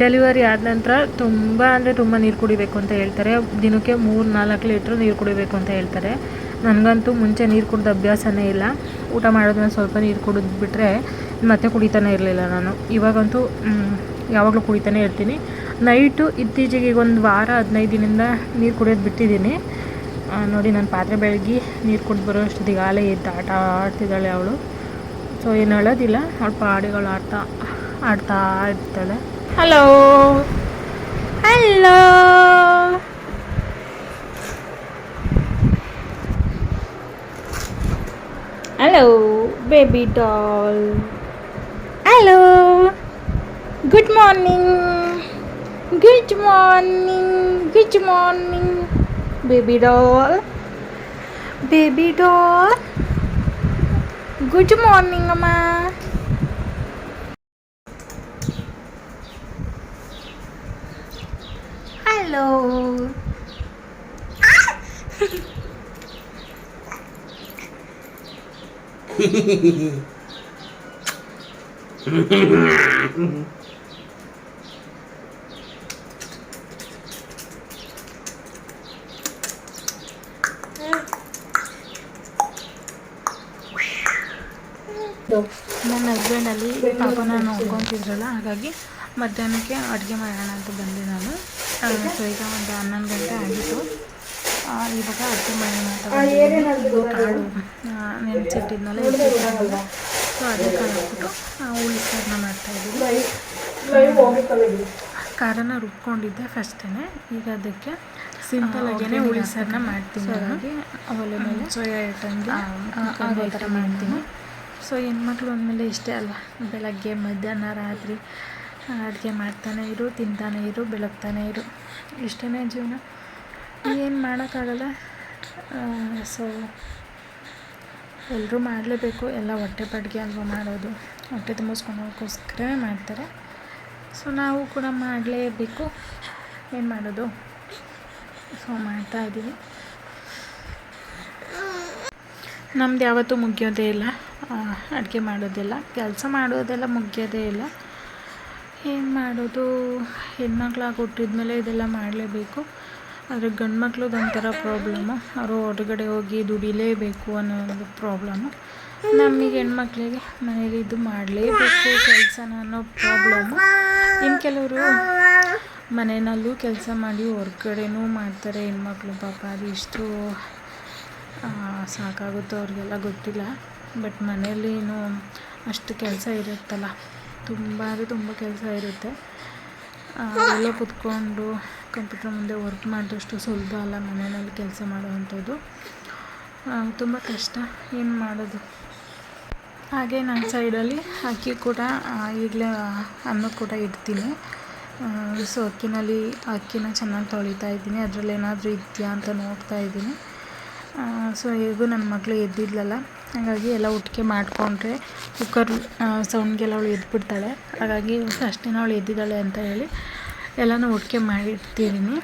ಡೆಲಿವರಿ ಆದ ನಂತರ ತುಂಬ ಅಂದರೆ ತುಂಬ ನೀರು ಕುಡಿಬೇಕು ಅಂತ ಹೇಳ್ತಾರೆ. ದಿನಕ್ಕೆ ಮೂರು ನಾಲ್ಕು ಲೀಟ್ರ್ ನೀರು ಕುಡಿಬೇಕು ಅಂತ ಹೇಳ್ತಾರೆ. ನನಗಂತೂ ಮುಂಚೆ ನೀರು ಕುಡ್ದು ಅಭ್ಯಾಸನೇ ಇಲ್ಲ. ಊಟ ಮಾಡೋದನ್ನ ಸ್ವಲ್ಪ ನೀರು ಕುಡಿದ್ಬಿಟ್ರೆ ಮತ್ತೆ ಕುಡಿತಾನೆ ಇರಲಿಲ್ಲ ನಾನು. ಇವಾಗಂತೂ ಯಾವಾಗಲೂ ಕುಡಿತಾನೆ ಇರ್ತೀನಿ. ನೈಟು ಇತ್ತೀಚೆಗೆ ಈಗ ಒಂದು ವಾರ, ಹದಿನೈದು ದಿನದಿಂದ ನೀರು ಕುಡಿಯೋದು ಬಿಟ್ಟಿದ್ದೀನಿ. ನೋಡಿ ನಾನು ಪಾತ್ರೆ ಬೆಳಗ್ಗೆ ನೀರು ಕುಡ್ದು ಬರೋ ಅಷ್ಟೊತ್ತಿಗೆ ಆಲೇ ಎದ್ದು ಆಟ ಆಡ್ತಿದ್ದಾಳೆ ಅವಳು. ಸೊ ಏನು ಹೇಳೋದಿಲ್ಲ. ಅವಳು ಪಾಡಿಗಳು ಆಡ್ತಾ ಆಡ್ತಾ ಇರ್ತಾಳೆ. Hello hello hello baby doll hello good morning good morning good morning baby doll baby doll good morning ಅಮ್ಮ ಹಲೋ ನನ್ನ ಹಸ್ಬೆಂಡಲ್ಲಿ ಪಾಪನ ನೋಡ್ಕೊತಿದ್ರಲ್ಲ ಹಾಗಾಗಿ ಮಧ್ಯಾಹ್ನಕ್ಕೆ ಅಡುಗೆ ಮಾಡೋಣ ಅಂತ ಬಂದೆ ನಾನು. ಸೊ ಈಗ ಒಂದು ಹನ್ನೊಂದು ಗಂಟೆ ಆಗಿತ್ತು. ಆ, ಇವಾಗ ಅಡುಗೆ ಮಾಡೋಣ ಅಂತ ಬಂದಿದ್ದೀನಿ. ಇದು ಕಾಳು ನೆನೆಸಿಟ್ಟಿದ್ನಲ್ಲ ಸೊ ಅದಕ್ಕೆ ಹಾಕ್ಬಿಟ್ಟು ಹುಳಿ ಸಾರನ್ನ ಮಾಡ್ತಾಯಿದ್ದೀವಿ ಖಾರನ ರುಬ್ಕೊಂಡಿದ್ದೆ ಫಸ್ಟೇ ಈಗ ಅದಕ್ಕೆ ಸಿಂಪಲ್ ಆಗೇನೆ ಹುಳಿ ಸಾರನ್ನ ಮಾಡ್ತೀನಿ ಹಾಗಾಗಿ ಒಲೆ ಮೇಲೆ ಸೋಯಾ ಐಟಮ್ಗೆ ಆಗೋ ಥರ ಮಾಡ್ತೀನಿ. ಸೊ ಹೆಣ್ಮಕ್ಳು ಅಂದಮೇಲೆ ಇಷ್ಟೇ ಅಲ್ವಾ? ಬೆಳಗ್ಗೆ ಮಧ್ಯಾಹ್ನ ರಾತ್ರಿ. ಅಡುಗೆ ಮಾಡ್ತಾನೆ ಇರು, ತಿಂತಾನೆ ಇರು, ಬೆಳಗ್ತಾನೆ ಇರು. ಇಷ್ಟೇ ಜೀವನ. ಏನು ಮಾಡೋಕ್ಕಾಗಲ್ಲ. ಸೊ ಎಲ್ಲರೂ ಮಾಡಲೇಬೇಕು. ಎಲ್ಲ ಹೊಟ್ಟೆ ಪಡ್ಗೆ ಅಲ್ವಾ ಮಾಡೋದು. ಹೊಟ್ಟೆ ತುಂಬಿಸ್ಕೊಳೋಕ್ಕೋಸ್ಕರವೇ ಮಾಡ್ತಾರೆ. ಸೊ ನಾವು ಕೂಡ ಮಾಡಲೇಬೇಕು. ಏನು ಮಾಡೋದು? ಸೊ ಮಾಡ್ತಾ ಇದ್ದೀವಿ. ನಮ್ದು ಯಾವತ್ತೂ ಮುಗಿಯೋದೇ ಇಲ್ಲ. ಅಡುಗೆ ಮಾಡೋದಿಲ್ಲ. ಕೆಲಸ ಮಾಡೋದೆಲ್ಲ ಮುಗಿಯೋದೇ ಇಲ್ಲ. ಏನು ಮಾಡೋದು? ಹೆಣ್ಮಕ್ಳಾಗಿ ಹುಟ್ಟಿದ್ಮೇಲೆ ಇದೆಲ್ಲ ಮಾಡಲೇಬೇಕು. ಆದರೆ ಗಂಡು ಮಕ್ಳದ್ದು ಒಂಥರ ಪ್ರಾಬ್ಲಮ್ಮು ಅವರು ಹೊರಗಡೆ ಹೋಗಿ ದುಡಿಲೇಬೇಕು ಅನ್ನೋ ಒಂದು ಪ್ರಾಬ್ಲಮ್ಮು ನಮಗೆ ಹೆಣ್ಮಕ್ಳಿಗೆ ಮನೇಲಿ ಇದು ಮಾಡಲೇಬೇಕು ಕೆಲಸನ ಅನ್ನೋ ಪ್ರಾಬ್ಲಮ್ಮು ಇನ್ನು ಕೆಲವರು ಮನೆಯಲ್ಲೂ ಕೆಲಸ ಮಾಡಿ ಹೊರ್ಗಡೆನೂ ಮಾಡ್ತಾರೆ. ಹೆಣ್ಮಕ್ಳು ಪಾಪ ಅದು ಇಷ್ಟು ಸಾಕಾಗುತ್ತೋ ಅವ್ರಿಗೆಲ್ಲ ಗೊತ್ತಿಲ್ಲ. ಬಟ್ ಮನೆಯಲ್ಲಿನೂ ಅಷ್ಟು ಕೆಲಸ ಇರುತ್ತಲ್ಲ. ತುಂಬ ಅಂದರೆ ತುಂಬ ಕೆಲಸ ಇರುತ್ತೆ. ಎಲ್ಲ ಕುತ್ಕೊಂಡು ಕಂಪ್ಯೂಟರ್ ಮುಂದೆ ವರ್ಕ್ ಮಾಡಿದಷ್ಟು ಸುಲಭ ಅಲ್ಲ ಮನೆಯಲ್ಲಿ ಕೆಲಸ ಮಾಡುವಂಥದ್ದು. ತುಂಬ ಕಷ್ಟ, ಏನು ಮಾಡೋದು? ಹಾಗೆ ನನ್ನ ಸೈಡಲ್ಲಿ ಅಕ್ಕಿ ಕೂಡ ಈಗಲೇ ಅನ್ನ ಕೂಡ ಇಡ್ತೀನಿ. ಸೊ ಅಕ್ಕಿನಲ್ಲಿ ಅಕ್ಕಿನ ಚೆನ್ನಾಗಿ ತೊಳಿತಾ ಇದ್ದೀನಿ. ಅದರಲ್ಲಿ ಏನಾದರೂ ಇದೆಯಾ ಅಂತ ನೋಡ್ತಾ ಇದ್ದೀನಿ. ಸೊ ಹೇಗೂ ನನ್ನ ಮಕ್ಕಳು ಎದ್ದಿದ್ಲಲ್ಲ ಹಾಗಾಗಿ ಎಲ್ಲ ಒಟ್ಟಿಗೆ ಮಾಡಿಕೊಂಡ್ರೆ ಕುಕ್ಕರ್ ಸೌಂಡ್ಗೆಲ್ಲ ಅವಳು ಎದ್ಬಿಡ್ತಾಳೆ. ಹಾಗಾಗಿ ಅಷ್ಟೇನ ಅವಳು ಎದ್ದಿದ್ದಾಳೆ ಅಂತ ಹೇಳಿ ಎಲ್ಲನೂ ಒಟ್ಟಿಗೆ ಮಾಡಿಡ್ತಿದ್ದೀನಿ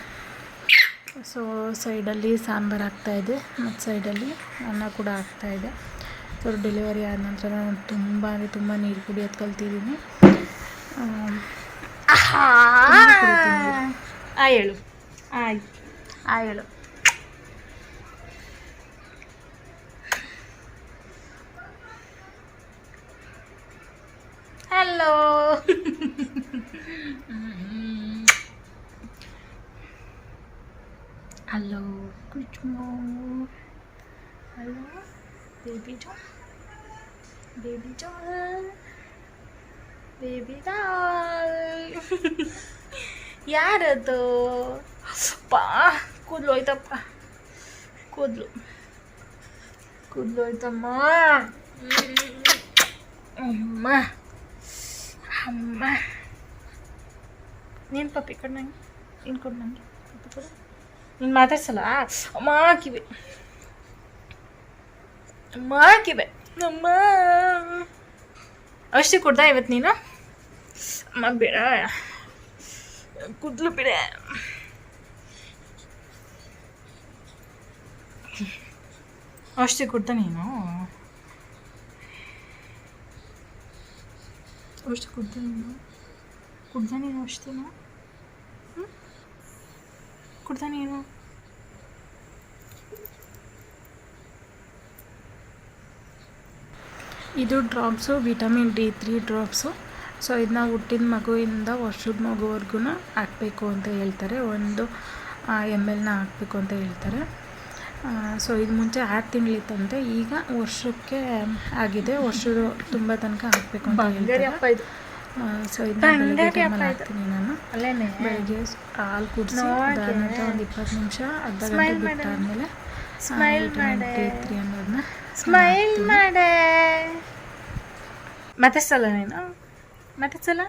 ಸೊ ಸೈಡಲ್ಲಿ ಸಾಂಬಾರು ಆಗ್ತಾಯಿದೆ ಮತ್ತು ಸೈಡಲ್ಲಿ ಅನ್ನ ಕೂಡ ಆಗ್ತಾಯಿದೆ ಸೊ ಡೆಲಿವರಿ ಆದ ನಂತರ ನಾನು ತುಂಬ ಅಂದರೆ ತುಂಬ ನೀರು ಕುಡಿಯೋದು ಕಲ್ತಿದ್ದೀನಿ ಆ ಹೇಳು. ಆಯ್ ಆ ಹೇಳು. Hello hello good morning hello baby doll baby doll baby doll ಯಾರದು ಪಾ ಕೂದಲು ಹೋಯ್ತಪ್ಪ ಕೂದಲು ಕೂದಲು ಹೋಯ್ತಮ್ಮ ಅಮ್ಮ ಅಮ್ಮ ನೀನು ಪಪ್ಪಿ ಕೊಡು ನಂಗೆ. ನೀನು ಕೊಡು ನಂಗೆ. ಪಪ್ಪಿ ಕೊಡು. ನೀನು ಮಾತಾಡ್ಸಲ್ಲ? ಅಮ್ಮ ಕಿವಿ. ಅಮ್ಮ ಕಿವೆ. ಅಮ್ಮ. ಅಷ್ಟೇ ಕೊಡ್ದಾ ಇವತ್ತು ನೀನು? ಅಮ್ಮ ಬೇಡ. ಕುದ್ಲು ಬಿಡೆ. ಅಷ್ಟೇ ಕೊಡ್ತಾ ನೀನು? ಅಷ್ಟು ಕುಡ್ದ ನೀನು ಕುಡ್ದ ನೀನು ಅಷ್ಟೇನಾ ಹ್ಞೂ ನೀನು ಇದು drops, vitamin D three drops. So ಇದನ್ನ ಹುಟ್ಟಿದ ಮಗುವಿಂದ ವರ್ಷದ ಮಗುವರೆಗೂ ಹಾಕಬೇಕು ಅಂತ ಹೇಳ್ತಾರೆ. ಒಂದು ಎಂ ಎಲ್ನ ಹಾಕಬೇಕು ಅಂತ ಹೇಳ್ತಾರೆ. ಸೊ ಇದು ಮುಂಚೆ ಆರು ತಿಂಗಳಿತ್ತಂತೆ ಈಗ ವರ್ಷಕ್ಕೆ ಆಗಿದೆ ವರ್ಷದ ತುಂಬ ತನಕ ಹಾಕಬೇಕು ಅಂತ ಹೇಳ್ತಾರೆ. ಸೊ ಇದನ್ನ ಹಾಕ್ತೀನಿ ನಾನು. ಬೆಳಗ್ಗೆ ಹಾಲು ಕುಡಿಸಿ ಅದಾದ್ಮೇಲೆ ಒಂದು ಇಪ್ಪತ್ತು ನಿಮಿಷ ಅರ್ಧ ಗಂಟೆ ಬಿಟ್ಟಾದ್ಮೇಲೆ ಸ್ಮೈಲ್ ಡಿ ತ್ರೀ ಅನ್ನೋದನ್ನ ಸ್ಮೈಲ್ ಮಾಡೆ. ಮತ್ತೆ ಸಲ ನೀನು? ಮತ್ತೆ ಸಲ?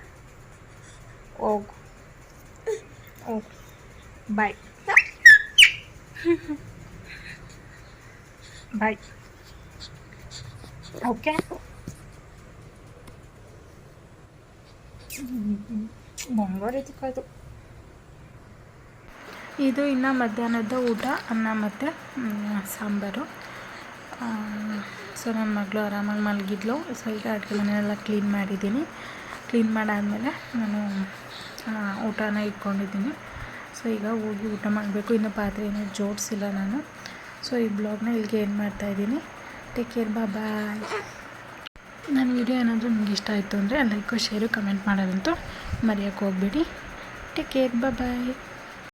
ಹೋಗು. ಓಕೆ ಬಾಯ್ ಬಾಯ್ ಓಕೆ ಬಂಗಾರ ಕಾಯ್ತು ಇದು ಇನ್ನು ಮಧ್ಯಾಹ್ನದ ಊಟ, ಅನ್ನ ಮತ್ತು ಸಾಂಬಾರು. ಸೊ ನನ್ನ ಮಗಳು ಆರಾಮಾಗಿ ಮಲಗಿದ್ಲು. ಸೊ ಈಗ ಅಡುಗೆ ಮನೆಯೆಲ್ಲ ಕ್ಲೀನ್ ಮಾಡಿದ್ದೀನಿ. ಕ್ಲೀನ್ ಮಾಡಾದಮೇಲೆ ನಾನು ಊಟನ ಇಟ್ಕೊಂಡಿದ್ದೀನಿ. ಸೊ ಈಗ ಹೋಗಿ ಊಟ ಮಾಡಬೇಕು. ಇನ್ನು ಪಾತ್ರೆ ಏನೂ ಜೋಡಿಸಿಲ್ಲ ನಾನು. ಸೊ ಈ ಬ್ಲಾಗ್ನ ಇಲ್ಲಿಗೆ ಏನು ಮಾಡ್ತಾಯಿದ್ದೀನಿ ಟೇಕ್ ಕೇರ್ ಬಾ ಬಾಯ್ ನನ್ನ ವಿಡಿಯೋ ಏನಾದರೂ ನಿಮ್ಗೆ ಇಷ್ಟ ಆಯಿತು ಅಂದರೆ ಲೈಕು ಶೇರು ಕಮೆಂಟ್ ಮಾಡೋದಂತೂ ಮರೆಯೋಕ್ಕೆ ಹೋಗ್ಬೇಡಿ. ಟೇಕ್ ಕೇರ್ ಬಾ ಬಾಯ್